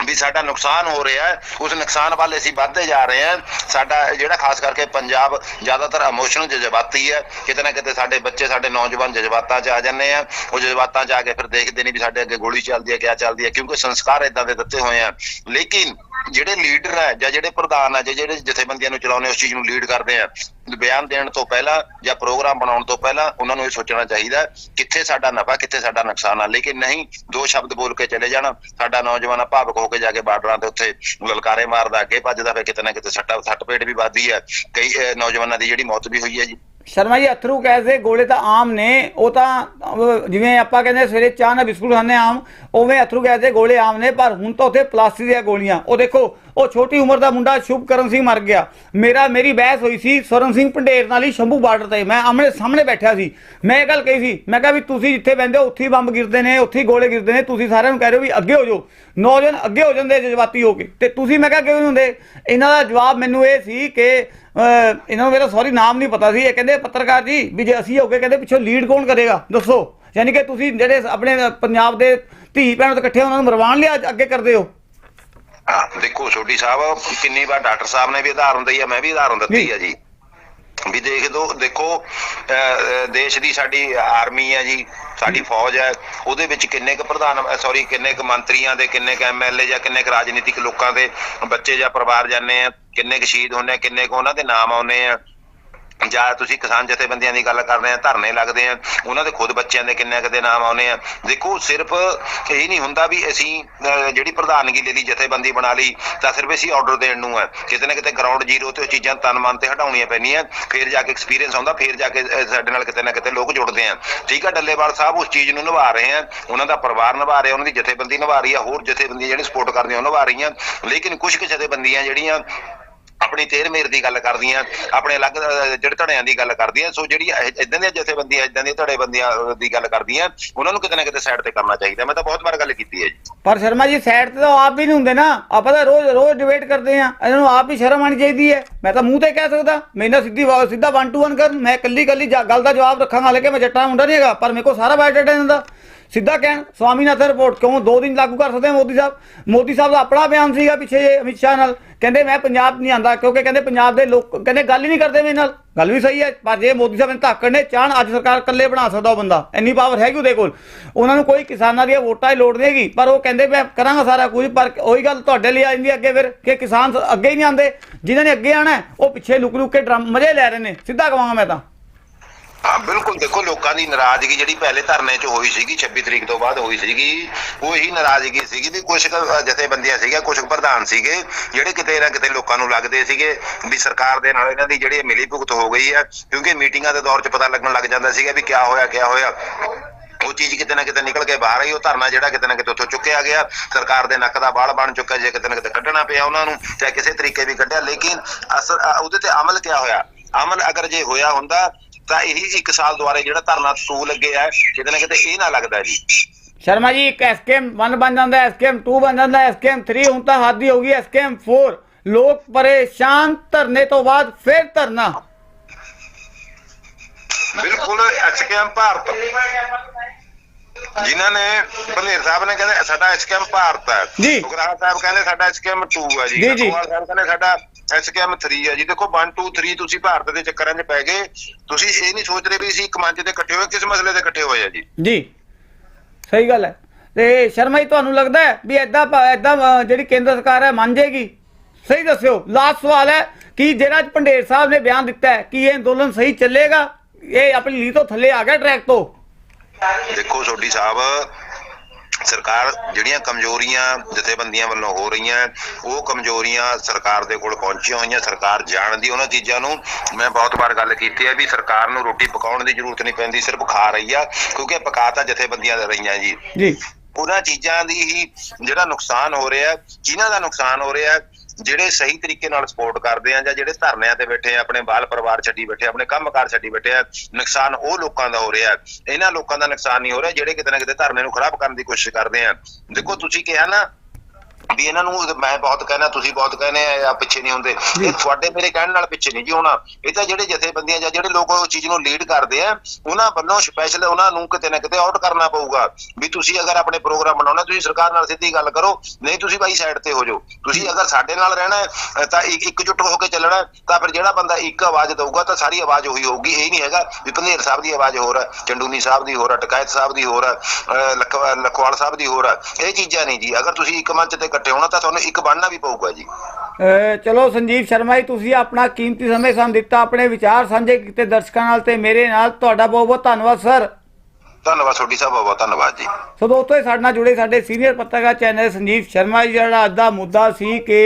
ਵੀ ਸਾਡਾ ਨੁਕਸਾਨ ਹੋ ਰਿਹਾ ਹੈ, ਉਸ ਨੁਕਸਾਨ ਵੱਲ ਅਸੀਂ ਵੱਧਦੇ ਜਾ ਰਹੇ ਹਾਂ। ਸਾਡਾ ਜਿਹੜਾ ਖਾਸ ਕਰਕੇ ਪੰਜਾਬ ਜ਼ਿਆਦਾਤਰ ਇਮੋਸ਼ਨਲ ਜਜ਼ਬਾਤੀ ਹੈ, ਕਿਤੇ ਨਾ ਕਿਤੇ ਸਾਡੇ ਬੱਚੇ, ਸਾਡੇ ਨੌਜਵਾਨ ਜਜ਼ਬਾਤਾਂ 'ਚ ਆ ਜਾਂਦੇ ਆ। ਉਹ ਜਜ਼ਬਾਤਾਂ 'ਚ ਆ ਕੇ ਫਿਰ ਦੇਖਦੇ ਨਹੀਂ ਵੀ ਸਾਡੇ ਅੱਗੇ ਗੋਲੀ ਚੱਲਦੀ ਹੈ, ਕਿਆ ਚੱਲਦੀ ਹੈ, ਕਿਉਂਕਿ ਸੰਸਕਾਰ ਇਦਾਂ ਦੇ ਦਿੱਤੇ ਹੋਏ ਆ। ਲੇਕਿਨ ਜਿਹੜੇ ਲੀਡਰ ਹੈ ਜਾਂ ਜਿਹੜੇ ਪ੍ਰਧਾਨ ਹੈ ਜਾਂ ਜਿਹੜੇ ਜਥੇਬੰਦੀਆਂ ਨੂੰ ਚਲਾਉਂਦੇ ਉਸ ਚੀਜ਼ ਨੂੰ ਲੀਡ ਕਰਦੇ ਆ ਬਿਆਨ ਦੇਣ ਤੋਂ ਪਹਿਲਾਂ ਜਾਂ ਪ੍ਰੋਗਰਾਮ ਬਣਾਉਣ ਤੋਂ ਪਹਿਲਾਂ ਉਹਨਾਂ ਨੂੰ ਇਹ ਸੋਚਣਾ ਚਾਹੀਦਾ ਕਿੱਥੇ ਸਾਡਾ ਨਫਾ, ਕਿੱਥੇ ਸਾਡਾ ਨੁਕਸਾਨ ਆ। ਲੇਕਿਨ ਨਹੀਂ, ਦੋ ਸ਼ਬਦ ਬੋਲ ਕੇ ਚਲੇ ਜਾਣਾ। ਸਾਡਾ ਨੌਜਵਾਨ ਭਾਵਕ ਹੋ ਕੇ ਜਾ ਕੇ ਬਾਰਡਰਾਂ ਦੇ ਉੱਤੇ ਲਲਕਾਰੇ ਮਾਰਦਾ, ਅੱਗੇ ਭੱਜਦਾ, ਫਿਰ ਕਿਤੇ ਨਾ ਕਿਤੇ ਸੱਟਾ ਸੱਟ ਪੇਟ ਵੀ ਵੱਧਦੀ ਹੈ ਕਈ ਨੌਜਵਾਨਾਂ ਦੀ ਜਿਹੜੀ ਮੌਤ ਵੀ ਹੋਈ ਹੈ ਜੀ। ਸ਼ਰਮਾ ਜੀ, ਅਥਰੂ ਗੈਸ ਦੇ ਗੋਲੇ ਤਾਂ ਆਮ ਨੇ। ਉਹ ਤਾਂ ਜਿਵੇਂ ਆਪਾਂ ਕਹਿੰਦੇ ਸਵੇਰੇ ਚਾਹ ਨਾਲ ਬਿਸਕੁਟ ਖਾਂਦੇ ਆਮ, ਉਵੇਂ ਅਥਰੂ ਗੈਸ ਦੇ ਗੋਲੇ ਆਮ ਨੇ, ਪਰ ਹੁਣ ਤਾਂ ਉੱਥੇ ਪਲਾਸਟਿਕ ਦੀਆਂ ਗੋਲੀਆਂ। ਉਹ ਦੇਖੋ ਉਹ ਛੋਟੀ ਉਮਰ ਦਾ ਮੁੰਡਾ ਸ਼ੁਭਕਰਨ ਸਿੰਘ ਮਰ ਗਿਆ। ਮੇਰਾ, ਮੇਰੀ ਬਹਿਸ ਹੋਈ ਸੀ, ਸਵਰਨ ਸਿੰਘ ਭੰਡੇਰ ਨਾਲ ਹੀ ਸ਼ੰਭੂ ਬਾਰਡਰ ਤੇ। ਮੈਂ ਆਮਣੇ ਸਾਹਮਣੇ ਬੈਠਾ ਸੀ। ਮੈਂ ਇਹ ਗੱਲ ਕਹੀ ਸੀ, ਮੈਂ ਕਿਹਾ ਵੀ ਤੁਸੀਂ ਜਿੱਥੇ ਬੈੰਦੇ ਹੋ, ਉੱਥੇ ਹੀ ਬੰਬ ਗਿਰਦੇ ਨੇ, ਉੱਥੇ ਹੀ ਗੋਲੇ ਗਿਰਦੇ ਨੇ, ਤੁਸੀਂ ਸਾਰਿਆਂ ਨੂੰ ਕਹਿ ਰਹੇ ਹੋ ਵੀ ਅੱਗੇ ਹੋ ਜਾਓ। ਨੌਜਵਾਨ ਅੱਗੇ ਹੋ ਜਾਂਦੇ, ਜਜ਼ਬਾਤੀ ਹੋ ਕੇ। ਤੇ ਤੁਸੀਂ ਮੈਂ ਕਿਹਾ ਕਿਉਂ ਨਹੀਂ ਹੁੰਦੇ? ਇਹਨਾਂ ਦਾ ਜਵਾਬ ਮੈਨੂੰ ਇਹ ਸੀ ਕਿ ਇਹਨਾਂ ਨੂੰ ਮੇਰਾ ਸੌਰੀ ਨਾਮ ਨਹੀਂ ਪਤਾ ਸੀ। ਇਹ ਕਹਿੰਦੇ, ਪੱਤਰਕਾਰ ਜੀ, ਵੀ ਜੇ ਅਸੀਂ ਹੋ ਕਹਿੰਦੇ ਪਿੱਛੋਂ ਲੀਡ ਕੌਣ ਕਰੇਗਾ? ਦੱਸੋ। ਯਾਨੀ ਕਿ ਤੁਸੀਂ ਜਿਹੜੇ ਆਪਣੇ ਪੰਜਾਬ ਦੇ ਧੀ ਭੈਣ ਤੋਂ ਇਕੱਠੇ ਉਹਨਾਂ ਨੂੰ ਮਰਵਾਣ ਲਈ ਅੱਗੇ ਕਰਦੇ ਹੋ। ਹਾਂ, ਦੇਖੋ ਛੋਟੀ ਸਾਹਿਬ ਕਿੰਨੀ ਵਾਰ ਡਾਕਟਰ ਸਾਹਿਬ ਨੇ ਵੀ ਉਦਾਹਰਨ ਦਈ ਆ ਮੈਂ ਵੀ ਉਦਾਹਰਨ ਦਿੱਤੀ ਆ ਜੀ। ਵੀ ਦੇਖ ਦੋ ਦੇਖੋ ਦੇਸ਼ ਦੀ ਸਾਡੀ ਆਰਮੀ ਹੈ ਜੀ ਸਾਡੀ ਫੌਜ ਹੈ ਉਹਦੇ ਵਿੱਚ ਕਿੰਨੇ ਕੁ ਪ੍ਰਧਾਨ ਸੌਰੀ ਕਿੰਨੇ ਕੁ ਮੰਤਰੀਆਂ ਦੇ ਕਿੰਨੇ ਕੁ ਐਮਐਲਏ ਜਾਂ ਕਿੰਨੇ ਕੁ ਰਾਜਨੀਤਿਕ ਲੋਕਾਂ ਦੇ ਬੱਚੇ ਜਾਂ ਪਰਿਵਾਰ ਜਾਂਦੇ ਆ ਕਿੰਨੇ ਕੁ ਸ਼ਹੀਦ ਹੁੰਦੇ ਆ ਕਿੰਨੇ ਕੁ ਉਹਨਾਂ ਦੇ ਨਾਮ ਆਉਂਦੇ ਆ। ਜਾਂ ਤੁਸੀਂ ਕਿਸਾਨ ਜਥੇਬੰਦੀਆਂ ਦੀ ਗੱਲ ਕਰਦੇ ਆ, ਧਰਨੇ ਲੱਗਦੇ ਆ, ਉਹਨਾਂ ਦੇ ਖੁਦ ਬੱਚਿਆਂ ਦੇ ਕਿੰਨੇ ਕੁ ਨਾਮ ਆਉਨੇ ਆ। ਦੇਖੋ, ਸਿਰਫ ਇਹ ਨਹੀਂ ਹੁੰਦਾ ਵੀ ਅਸੀਂ ਜਿਹੜੀ ਪ੍ਰਧਾਨਗੀ ਲੈ ਲਈ ਜਥੇਬੰਦੀ ਬਣਾ ਲਈ, ਤਾਂ ਸਿਰਫ ਅਸੀਂ ਆਰਡਰ ਦੇਣ ਨੂੰ ਹੈ ਕਿਤੇ ਨਾ ਕਿਤੇ ਗਰਾਊਂਡ ਜ਼ੀਰੋ ਤੇ ਉਹ ਚੀਜ਼ਾਂ ਤਨ ਮਨ ਤੇ ਹਟਾਉਣੀਆਂ ਪੈਣੀਆਂ ਫਿਰ ਜਾ ਕੇ ਐਕਸਪੀਰੀਅੰਸ ਆਉਂਦਾ, ਫਿਰ ਜਾ ਕੇ ਸਾਡੇ ਨਾਲ ਕਿਤੇ ਨਾ ਕਿਤੇ ਲੋਕ ਜੁੜਦੇ ਆ। ਠੀਕ ਆ, ਡੱਲੇਵਾਲ ਸਾਹਿਬ ਉਸ ਚੀਜ਼ ਨੂੰ ਨਿਭਾ ਰਹੇ ਆ, ਉਹਨਾਂ ਦਾ ਪਰਿਵਾਰ ਨਿਭਾ ਰਿਹਾ ਉਹਨਾਂ ਦੀ ਜਥੇਬੰਦੀ ਨਿਭਾ ਰਹੀ ਆ, ਹੋਰ ਜਥੇਬੰਦੀਆਂ ਜਿਹੜੀਆਂ ਸਪੋਰਟ ਕਰਦੀਆਂ ਉਹ ਨਿਭਾ ਰਹੀਆਂ। ਲੇਕਿਨ ਕੁਝ ਕੁ ਜਥੇਬੰਦੀਆਂ ਜਿਹੜੀਆਂ ਆਪਣੀ ਤੇਰ ਮੇਰ ਦੀ ਗੱਲ ਕਰਦੀਆਂ ਆਪਣੇ ਅਲੱਗ ਜਿਹੜੇ ਧੜਿਆਂ ਦੀ ਗੱਲ ਕਰਦੀਆਂ ਸੋ ਜਿਹੜੀ ਇਦਾਂ ਦੀਆਂ ਜਥੇਬੰਦੀਆਂ ਇਦਾਂ ਦੀਆਂ ਧੜੇਬੰਦੀਆਂ ਅਹ, ਦੀ ਗੱਲ ਕਰਦੀਆਂ ਉਹਨਾਂ ਨੂੰ ਕਿਤੇ ਨਾ ਕਿਤੇ ਸਾਈਡ ਤੇ ਕਰਨਾ ਚਾਹੀਦਾ। ਮੈਂ ਤਾਂ ਬਹੁਤ ਵਾਰ ਗੱਲ ਕੀਤੀ ਹੈ ਜੀ। ਪਰ ਸ਼ਰਮਾ ਜੀ ਸਾਈਡ ਤੇ ਤਾਂ ਆਪ ਵੀ ਨਹੀਂ ਹੁੰਦੇ ਨਾ। ਆਪਾਂ ਤਾਂ ਰੋਜ਼ ਰੋਜ਼ ਡਿਬੇਟ ਕਰਦੇ ਆ ਇਹਨਾਂ ਨੂੰ ਆਪ ਹੀ ਸ਼ਰਮ ਆਣੀ ਚਾਹੀਦੀ ਹੈ। ਮੈਂ ਤਾਂ ਮੂੰਹ ਤੇ ਕਹਿ ਸਕਦਾ ਮੈਂ ਨਾ ਸਿੱਧੀ ਸਿੱਧਾ 1 ਟੂ 1 ਕਰਨ ਮੈਂ ਕੱਲੀ ਕੱਲੀ ਗੱਲ ਦਾ ਜਵਾਬ ਰੱਖਾਂਗਾ ਹਾਲਾਂਕਿ ਮੈਂ ਜੱਟਾਂ ਦਾ ਮੁੰਡਾ ਨਹੀਂ ਹੈਗਾ ਪਰ ਮੇਰੇ ਕੋਲ ਸਾਰਾ ਬਾਇਓਡਾਟਾ ਇਹਨਾਂ ਦਾ। ਸਿੱਧਾ ਕਹਿਣ, ਸਵਾਮੀਨਾਥਨ ਰਿਪੋਰਟ ਕਿਉਂ ਦੋ ਦਿਨ ਲਾਗੂ ਕਰ ਸਕਦੇ ਆ ਮੋਦੀ ਸਾਹਿਬ? ਮੋਦੀ ਸਾਹਿਬ ਦਾ ਆਪਣਾ ਬਿਆਨ ਸੀਗਾ ਪਿੱਛੇ ਜਿਹੇ ਅਮਿਤ ਸ਼ਾਹ ਨਾਲ। ਕਹਿੰਦੇ ਮੈਂ ਪੰਜਾਬ ਨਹੀਂ ਆਂਦਾ, ਕਿਉਂਕਿ ਕਹਿੰਦੇ ਪੰਜਾਬ ਦੇ ਲੋਕ, ਕਹਿੰਦੇ ਗੱਲ ਹੀ ਨਹੀਂ ਕਰਦੇ ਮੇਰੇ ਨਾਲ। ਗੱਲ ਵੀ ਸਹੀ ਹੈ, ਪਰ ਜੇ ਮੋਦੀ ਸਾਹਿਬ ਨੇ ਧਾਕੜ ਨੇ ਚਾਹਣ ਅੱਜ ਸਰਕਾਰ ਇਕੱਲੇ ਬਣਾ ਸਕਦਾ ਉਹ ਬੰਦਾ। ਇੰਨੀ ਪਾਵਰ ਹੈਗੀ ਉਹਦੇ ਕੋਲ। ਉਹਨਾਂ ਨੂੰ ਕੋਈ ਕਿਸਾਨਾਂ ਦੀਆਂ ਵੋਟਾਂ ਹੀ ਲੋੜ ਨਹੀਂ ਹੈਗੀ, ਪਰ ਉਹ ਕਹਿੰਦੇ ਮੈਂ ਕਰਾਂਗਾ ਸਾਰਾ ਕੁਝ, ਪਰ ਉਹੀ ਗੱਲ ਤੁਹਾਡੇ ਲਈ ਆ ਜਾਂਦੀ ਅੱਗੇ ਫਿਰ, ਕਿ ਕਿਸਾਨ ਅੱਗੇ ਹੀ ਨਹੀਂ ਆਉਂਦੇ। ਜਿਨ੍ਹਾਂ ਨੇ ਅੱਗੇ ਆਣਾ, ਉਹ ਪਿੱਛੇ ਲੁਕ ਲੁਕ ਕੇ ਡਰਮ, ਮਜ਼ੇ ਲੈ ਰਹੇ ਨੇ। ਸਿੱਧਾ ਕਵਾਂਗਾ ਮੈਂ ਤਾਂ। ਹਾਂ, ਬਿਲਕੁਲ ਦੇਖੋ, ਲੋਕਾਂ ਦੀ ਨਾਰਾਜ਼ਗੀ ਜਿਹੜੀ ਪਹਿਲੇ ਧਰਨੇ 'ਚ ਹੋਈ ਸੀਗੀ 26 ਤਰੀਕ ਤੋਂ ਬਾਅਦ ਹੋਈ ਸੀਗੀ, ਉਹ ਇਹੀ ਨਾਰਾਜ਼ਗੀ ਸੀਗੀ ਵੀ ਕੁਝ ਕੁ ਜਥੇਬੰਦੀਆਂ ਸੀਗੀਆਂ ਕੁਝ ਪ੍ਰਧਾਨ ਸੀਗੇ, ਜਿਹੜੇ ਕਿਤੇ ਨਾ ਕਿਤੇ ਲੋਕਾਂ ਨੂੰ ਲੱਗਦੇ ਸੀਗੇ ਵੀ ਸਰਕਾਰ ਦੇ ਨਾਲ ਇਹਨਾਂ ਦੀ ਜਿਹੜੀ ਮਿਲੀ ਭੁਗਤ ਹੋ ਗਈ ਹੈ, ਕਿਉਂਕਿ ਮੀਟਿੰਗਾਂ ਦੇ ਦੌਰ 'ਚ ਪਤਾ ਲੱਗਣ ਲੱਗ ਜਾਂਦਾ ਸੀਗਾ ਵੀ ਕਿਆ ਹੋਇਆ ਕਿਆ ਹੋਇਆ। ਉਹ ਚੀਜ਼ ਕਿਤੇ ਨਾ ਕਿਤੇ ਨਿਕਲ ਕੇ ਬਾਹਰ ਆਈ, ਉਹ ਧਰਨਾ ਜਿਹੜਾ ਕਿਤੇ ਨਾ ਕਿਤੇ ਉੱਥੋਂ ਚੁੱਕਿਆ ਗਿਆ, ਸਰਕਾਰ ਦੇ ਨੱਕ ਦਾ ਬਾਲ ਬਣ ਚੁੱਕਾ, ਜੇ ਕਿਤੇ ਨਾ ਕਿਤੇ ਕੱਢਣਾ ਪਿਆ ਉਹਨਾਂ ਨੂੰ, ਚਾਹੇ ਕਿਸੇ ਤਰੀਕੇ ਵੀ ਕੱਢਿਆ, ਲੇਕਿਨ ਅਸਰ ਉਹਦੇ ਤੇ ਅਮਲ ਕਿਆ ਹੋਇਆ? ਅਮਲ ਅਗਰ ਜੇ ਹੋਇਆ ਹੁੰਦਾ ਤਾਂ ਇਹੀ ਇੱਕ ਸਾਲ ਦੁਆਰੇ ਜਿਹੜਾ ਧਰਨਾ ਟੂ ਲੱਗਿਆ ਹੈ, ਕਿਤੇ ਨਾ ਕਿਤੇ ਇਹ ਨਾ ਲੱਗਦਾ ਜੀ। ਸ਼ਰਮਾ ਜੀ ਇੱਕ ਐਸਕੇਐਮ 1 ਬਣ ਜਾਂਦਾ ਐਸਕੇਐਮ 2 ਬਣ ਜਾਂਦਾ ਐਸਕੇਐਮ 3 ਹੁਣ ਤਾਂ ਹੱਦ ਹੀ ਗਈ ਐਸਕੇਐਮ 4 ਲੋਕ ਪਰੇਸ਼ਾਨ ਧਰਨੇ ਤੋਂ ਬਾਅਦ ਫਿਰ ਧਰਨਾ। ਬਿਲਕੁਲ ਐਸਕੇਐਮ ਭਾਰਤ। ਜਿਨ੍ਹਾਂ ਨੇ ਬਨੇਰ ਸਾਹਿਬ ਨੇ ਕਹਿੰਦੇ ਸਾਡਾ ਐਸਕੇਐਮ ਭਾਰਤ ਹੈ। ਜੀ। ਸਾਹਿਬ ਕਹਿੰਦੇ ਸਾਡਾ ਐਸਕੇਐਮ 2 ਹੈ ਜੀ। ਜੀ, ਜੀ। ਸਾਹਿਬ ਕਹਿੰਦੇ ਸਾਡਾ ਐਸਕੇਐਮ 3 ਹੈ ਜੀ। ਦੇਖੋ 1 2 3 ਤੁਸੀਂ ਭਾਰਤ ਦੇ ਚੱਕਰਾਂ 'ਚ ਪੈ ਗਏ। ਤੁਸੀਂ ਇਹ ਨਹੀਂ ਸੋਚ ਰਹੇ ਵੀ ਅਸੀਂ ਇੱਕ ਮੰਚ ਤੇ ਇਕੱਠੇ ਹੋਏ ਕਿਸ ਮਸਲੇ ਤੇ ਇਕੱਠੇ ਹੋਏ ਆ ਜੀ? ਜੀ। ਸਹੀ ਗੱਲ ਹੈ। ਤੇ ਸ਼ਰਮਾ ਜੀ ਤੁਹਾਨੂੰ ਲੱਗਦਾ ਹੈ ਵੀ ਐਦਾਂ ਐਦਾਂ ਜਿਹੜੀ ਕੇਂਦਰ ਸਰਕਾਰ ਹੈ ਮੰਨ ਜਾਏਗੀ? ਸਹੀ ਦੱਸਿਓ। ਲਾਸਟ ਸਵਾਲ ਹੈ ਕਿ ਜਿਹੜਾ ਭੰਡੇਰ ਸਾਹਿਬ ਨੇ ਬਿਆਨ ਦਿੱਤਾ ਹੈ ਕਿ ਇਹ ਅੰਦੋਲਨ ਸਹੀ ਚੱਲੇਗਾ? ਇਹ ਆਪਣੀ ਲੀ ਤੋਂ ਥੱਲੇ ਆ ਗਿਆ ਟਰੈਕ ਤੋਂ? ਦੇਖੋ ਸੋਢੀ ਸਾਹਿਬ ਸਰਕਾਰ ਜਿਹੜੀਆਂ ਕਮਜ਼ੋਰੀਆਂ ਜਥੇਬੰਦੀਆਂ ਵੱਲੋਂ ਹੋ ਰਹੀਆਂ ਉਹ ਕਮਜ਼ੋਰੀਆਂ ਸਰਕਾਰ ਦੇ ਕੋਲ ਪਹੁੰਚੀਆਂ ਹੋਈਆਂ ਸਰਕਾਰ ਜਾਣਦੀ ਉਹਨਾਂ ਚੀਜ਼ਾਂ ਨੂੰ। ਮੈਂ ਬਹੁਤ ਵਾਰ ਗੱਲ ਕੀਤੀ ਹੈ ਵੀ ਸਰਕਾਰ ਨੂੰ ਰੋਟੀ ਪਕਾਉਣ ਦੀ ਜ਼ਰੂਰਤ ਨਹੀਂ ਪੈਂਦੀ ਸਿਰਫ ਖਾ ਰਹੀ ਆ ਕਿਉਂਕਿ ਪਕਾ ਤਾਂ ਜਥੇਬੰਦੀਆਂ ਦੇ ਰਹੀਆਂ ਜੀ। ਜੀ। ਉਹਨਾਂ ਚੀਜ਼ਾਂ ਦੀ ਹੀ ਜਿਹੜਾ ਨੁਕਸਾਨ ਹੋ ਰਿਹਾ ਜਿਨ੍ਹਾਂ ਦਾ ਨੁਕਸਾਨ ਹੋ ਰਿਹਾ ਜਿਹੜੇ ਸਹੀ ਤਰੀਕੇ ਨਾਲ ਸਪੋਰਟ ਕਰਦੇ ਆ ਜਾਂ ਜਿਹੜੇ ਧਰਨਿਆਂ ਤੇ ਬੈਠੇ ਆ, ਆਪਣੇ ਬਾਲ ਪਰਿਵਾਰ ਛੱਡੀ ਬੈਠੇ ਆ, ਆਪਣੇ ਕੰਮਕਾਰ ਛੱਡੀ ਬੈਠੇ ਆ, ਨੁਕਸਾਨ ਉਹ ਲੋਕਾਂ ਦਾ ਹੋ ਰਿਹਾ। ਇਹਨਾਂ ਲੋਕਾਂ ਦਾ ਨੁਕਸਾਨ ਨਹੀਂ ਹੋ ਰਿਹਾ ਜਿਹੜੇ ਕਿਤੇ ਨਾ ਕਿਤੇ ਧਰਨੇ ਨੂੰ ਖਰਾਬ ਕਰਨ ਦੀ ਕੋਸ਼ਿਸ਼ ਕਰਦੇ ਆ। ਦੇਖੋ, ਤੁਸੀਂ ਕਿਹਾ ਨਾ ਵੀ ਇਹਨਾਂ ਨੂੰ ਮੈਂ ਬਹੁਤ ਕਹਿਣਾ ਤੁਸੀਂ ਬਹੁਤ ਕਹਿੰਦੇ ਆ ਜਾਂ ਪਿੱਛੇ ਨਹੀਂ ਹੁੰਦੇ। ਇਹ ਤੁਹਾਡੇ ਮੇਰੇ ਕਹਿਣ ਨਾਲ ਪਿੱਛੇ ਨਹੀਂ ਜੀ ਹੋਣਾ। ਇਹ ਤਾਂ ਜਿਹੜੇ ਜਥੇਬੰਦੀਆਂ ਜਾਂ ਜਿਹੜੇ ਲੋਕ ਉਹ ਚੀਜ਼ ਨੂੰ ਲੀਡ ਕਰਦੇ ਆ ਉਹਨਾਂ ਵੱਲੋਂ ਸਪੈਸ਼ਲ ਉਹਨਾਂ ਨੂੰ ਕਿਤੇ ਨਾ ਕਿਤੇ ਆਊਟ ਕਰਨਾ ਪਊਗਾ। ਵੀ ਤੁਸੀਂ ਅਗਰ ਆਪਣੇ ਪ੍ਰੋਗਰਾਮ ਬਣਾਉਣਾ ਤੁਸੀਂ ਸਰਕਾਰ ਨਾਲ ਸਿੱਧੀ ਗੱਲ ਕਰੋ ਨਹੀਂ ਤੁਸੀਂ ਬਾਈ ਸਾਈਡ ਤੇ ਹੋ ਜਾਓ। ਤੁਸੀਂ ਅਗਰ ਸਾਡੇ ਨਾਲ ਰਹਿਣਾ ਤਾਂ ਇੱਕ ਇਕਜੁੱਟ ਹੋ ਕੇ ਚੱਲਣਾ ਤਾਂ ਫਿਰ ਜਿਹੜਾ ਬੰਦਾ ਇੱਕ ਆਵਾਜ਼ ਦਊਗਾ ਤਾਂ ਸਾਰੀ ਆਵਾਜ਼ ਉਹੀ ਹੋਊਗੀ। ਇਹ ਨਹੀਂ ਹੈਗਾ ਵੀ ਭੰਦੇਰ ਸਾਹਿਬ ਦੀ ਆਵਾਜ਼ ਹੋਰ ਹੈ ਚੰਡੂਨੀ ਸਾਹਿਬ ਦੀ ਹੋਰ ਹੈ ਟਕਾਇਤ ਸਾਹਿਬ ਦੀ ਹੋਰ ਹੈ ਲਖਵਾਲ ਸਾਹਿਬ ਦੀ ਹੋਰ ਹੈ। ਇਹ ਚੀਜ਼ਾਂ ਨਹੀਂ ਜੀ। ਅਗਰ ਤੁਸੀਂ ਇੱਕ ਮੰਚ ਤੇ ਇਕੱਠੇ ਹੋਣਾ ਤਾਂ ਤੁਹਾਨੂੰ ਇੱਕ ਬਣਨਾ ਵੀ ਪਊਗਾ ਜੀ। ਚਲੋ ਸੰਜੀਵ ਸ਼ਰਮਾ ਜੀ ਤੁਸੀਂ ਆਪਣਾ ਕੀਮਤੀ ਸਮੇਂ ਸਾਨੂੰ ਦਿੱਤਾ ਆਪਣੇ ਵਿਚਾਰ ਸਾਂਝੇ ਕੀਤੇ ਦਰਸ਼ਕਾਂ ਨਾਲ ਤੇ ਮੇਰੇ ਨਾਲ। ਤੁਹਾਡਾ ਬਹੁਤ ਬਹੁਤ ਧੰਨਵਾਦ ਸਰ। ਧੰਨਵਾਦ ਸੋਢੀ ਸਾਹਿਬ ਬਹੁਤ ਧੰਨਵਾਦ ਜੀ। ਸੋ ਦੋਸਤੋ ਇਹ ਸਾਡੇ ਨਾਲ ਜੁੜੇ ਸਾਡੇ ਸੀਨੀਅਰ ਪੱਤਰਕਾਰ ਚੈਨਲ ਸੰਜੀਵ ਸ਼ਰਮਾ ਜੀ ਜਿਹੜਾ ਅੱਜ ਦਾ ਮੁੱਦਾ ਸੀ ਕਿ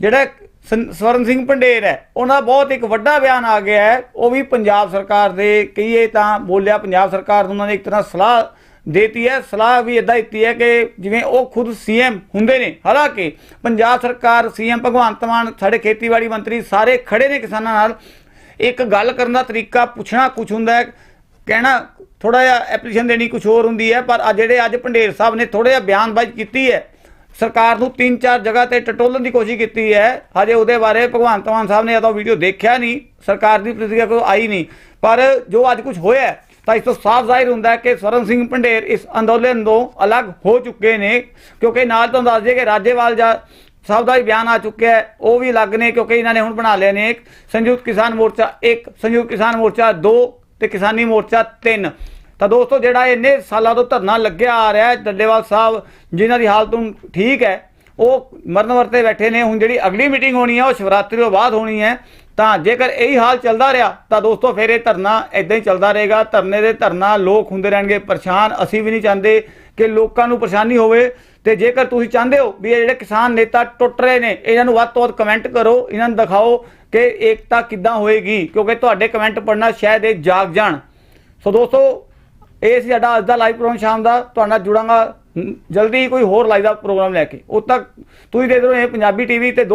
ਜਿਹੜਾ ਸਵਰਨ ਸਿੰਘ ਪੰਡੇਰ ਹੈ ਉਹਨਾਂ ਦਾ ਬਹੁਤ ਇੱਕ ਵੱਡਾ ਬਿਆਨ ਆ ਗਿਆ ਹੈ। ਉਹ ਵੀ ਪੰਜਾਬ ਸਰਕਾਰ ਦੇ ਕਹੀਏ ਤਾਂ ਬੋਲਿਆ ਪੰਜਾਬ ਸਰਕਾਰ ਨੂੰ ਉਹਨਾਂ ਨੇ ਇੱਕ ਤਰ੍ਹਾਂ ਸਲਾਹ ਦੇਤੀ ਹੈ, ਸਲਾਹ ਵੀ ਇਦਾਂ ਦਿੱਤੀ ਹੈ ਕਿ ਜਿਵੇਂ ਉਹ ਖੁਦ ਸੀਐਮ ਹੁੰਦੇ ਨੇ, ਹਾਲਾਂਕਿ ਪੰਜਾਬ ਸਰਕਾਰ ਸੀਐਮ ਭਗਵੰਤ ਮਾਨ, ਸਾਡੇ ਖੇਤੀਬਾੜੀ ਮੰਤਰੀ ਸਾਰੇ ਖੜੇ ਨੇ ਕਿਸਾਨਾਂ ਨਾਲ। ਇੱਕ ਗੱਲ ਕਰਨ ਦਾ ਤਰੀਕਾ ਪੁੱਛਣਾ ਕੁਝ ਹੁੰਦਾ ਹੈ, ਕਹਿਣਾ ਥੋੜਾ ਜਿਹਾ ਐਪਲੀਕੇਸ਼ਨ ਦੇਣੀ ਕੁਝ ਹੋਰ ਹੁੰਦੀ ਹੈ, ਪਰ ਅੱਜ ਜਿਹੜੇ ਅੱਜ ਪੰਡੇਰ ਸਾਹਿਬ ਨੇ ਥੋੜਾ ਜਿਹਾ ਬਿਆਨਬਾਜ਼ੀ ਕੀਤੀ ਹੈ, ਸਰਕਾਰ ਨੂੰ ਤਿੰਨ ਚਾਰ ਜਗ੍ਹਾ ਤੇ ਟਟੋਲਣ ਦੀ ਕੋਸ਼ਿਸ਼ ਕੀਤੀ ਹੈ, ਹਜੇ ਉਹਦੇ ਬਾਰੇ ਭਗਵੰਤ ਮਾਨ ਸਾਹਿਬ ਨੇ ਜਦੋਂ ਵੀਡੀਓ ਦੇਖਿਆ ਨਹੀਂ, ਸਰਕਾਰ ਦੀ ਪ੍ਰਤੀਕਿਰਿਆ ਕੋਈ ਆਈ ਨਹੀਂ, ਪਰ ਜੋ ਅੱਜ ਕੁਝ ਹੋਇਆ ਤਾਂ ਇਸ ਤੋਂ ਸਾਫ਼ ਜ਼ਾਹਿਰ ਹੁੰਦਾ ਹੈ ਕਿ ਸਵਰਨ ਸਿੰਘ ਭੰਡੇਰ ਇਸ ਅੰਦੋਲਨ ਤੋਂ ਅਲੱਗ ਹੋ ਚੁੱਕੇ ਨੇ, ਕਿਉਂਕਿ ਨਾਲ ਤੋਂ ਦੱਸ ਦਈਏ ਕਿ ਰਾਜੇਵਾਲ ਜਾ ਸਾਹਿਬ ਦਾ ਵੀ ਬਿਆਨ ਆ ਚੁੱਕਿਆ ਹੈ, ਉਹ ਵੀ ਅਲੱਗ ਨੇ, ਕਿਉਂਕਿ ਇਹਨਾਂ ਨੇ ਹੁਣ ਬਣਾ ਲਏ ਨੇ ਇੱਕ ਸੰਯੁਕਤ ਕਿਸਾਨ ਮੋਰਚਾ 1 ਸੰਯੁਕਤ ਕਿਸਾਨ ਮੋਰਚਾ 2 ਤੇ ਕਿਸਾਨੀ ਮੋਰਚਾ 3 ਤਾਂ ਦੋਸਤੋ, ਜਿਹੜਾ ਇੰਨੇ ਸਾਲਾਂ ਤੋਂ ਧਰਨਾ ਲੱਗਿਆ ਆ ਰਿਹਾ ਹੈ, ਡੱਲੇਵਾਲ ਸਾਹਿਬ, ਜਿਨ੍ਹਾਂ ਦੀ ਹਾਲਤ ਹੁਣ ਠੀਕ ਹੈ, ਉਹ ਮਰਨ ਵਰਤੇ ਬੈਠੇ ਨੇ, ਹੁਣ ਜਿਹੜੀ ਅਗਲੀ ਮੀਟਿੰਗ ਹੋਣੀ ਹੈ, ਉਹ ਸ਼ਿਵਰਾਤਰੀ ਤੋਂ ਬਾਅਦ ਹੋਣੀ ਹੈ ਤਾਂ ਜੇਕਰ ਇਹੀ ਹਾਲ ਚੱਲਦਾ ਰਿਹਾ, ਤਾਂ ਦੋਸਤੋ ਫਿਰ ਇਹ ਧਰਨਾ ਇਦਾਂ ਹੀ ਚੱਲਦਾ ਰਹੇਗਾ। ਧਰਨੇ ਦੇ ਧਰਨਾ ਲੋਕ ਹੁੰਦੇ ਰਹਿਣਗੇ ਪਰੇਸ਼ਾਨ। ਅਸੀਂ ਵੀ ਨਹੀਂ ਚਾਹੁੰਦੇ ਕਿ ਲੋਕਾਂ ਨੂੰ ਪਰੇਸ਼ਾਨੀ ਹੋਵੇ। ਤੇ ਜੇਕਰ ਤੁਸੀਂ ਚਾਹੁੰਦੇ ਹੋ ਵੀ ਇਹ ਜਿਹੜੇ ਕਿਸਾਨ ਨੇਤਾ ਟੁੱਟ ਰਹੇ ਨੇ, ਇਹਨਾਂ ਨੂੰ ਵੱਧ ਤੋਂ ਵੱਧ ਕਮੈਂਟ ਕਰੋ, ਇਹਨਾਂ ਨੂੰ ਦਿਖਾਓ ਕਿ ਏਕਤਾ ਕਿੱਦਾਂ ਹੋਏਗੀ, ਕਿਉਂਕਿ ਤੁਹਾਡੇ ਕਮੈਂਟ ਪੜਨਾ ਸ਼ਾਇਦ ਇਹ ਜਾਗ ਜਾਣ। ਸੋ ਦੋਸਤੋ, ਇਹ ਸੀ ਸਾਡਾ ਅੱਜ ਦਾ ਲਾਈਵ ਪ੍ਰੋਗਰਾਮ ਸ਼ਾਮ ਦਾ। ਤੁਹਾਡੇ ਨਾਲ ਜੁੜਾਂਗਾ। ਜਲਦੀ ਕੋਈ ਹੋਰ ਲਾਈਵ ਦਾ ਪ੍ਰੋਗਰਾਮ ਲੈ ਕੇ। ਉਦ ਤੱਕ ਤੁਸੀਂ ਦੇਖਦੇ ਰਹੋ ਇਹ ਪੰਜਾਬੀ ਟੀਵੀ ਤੇ ਦੋ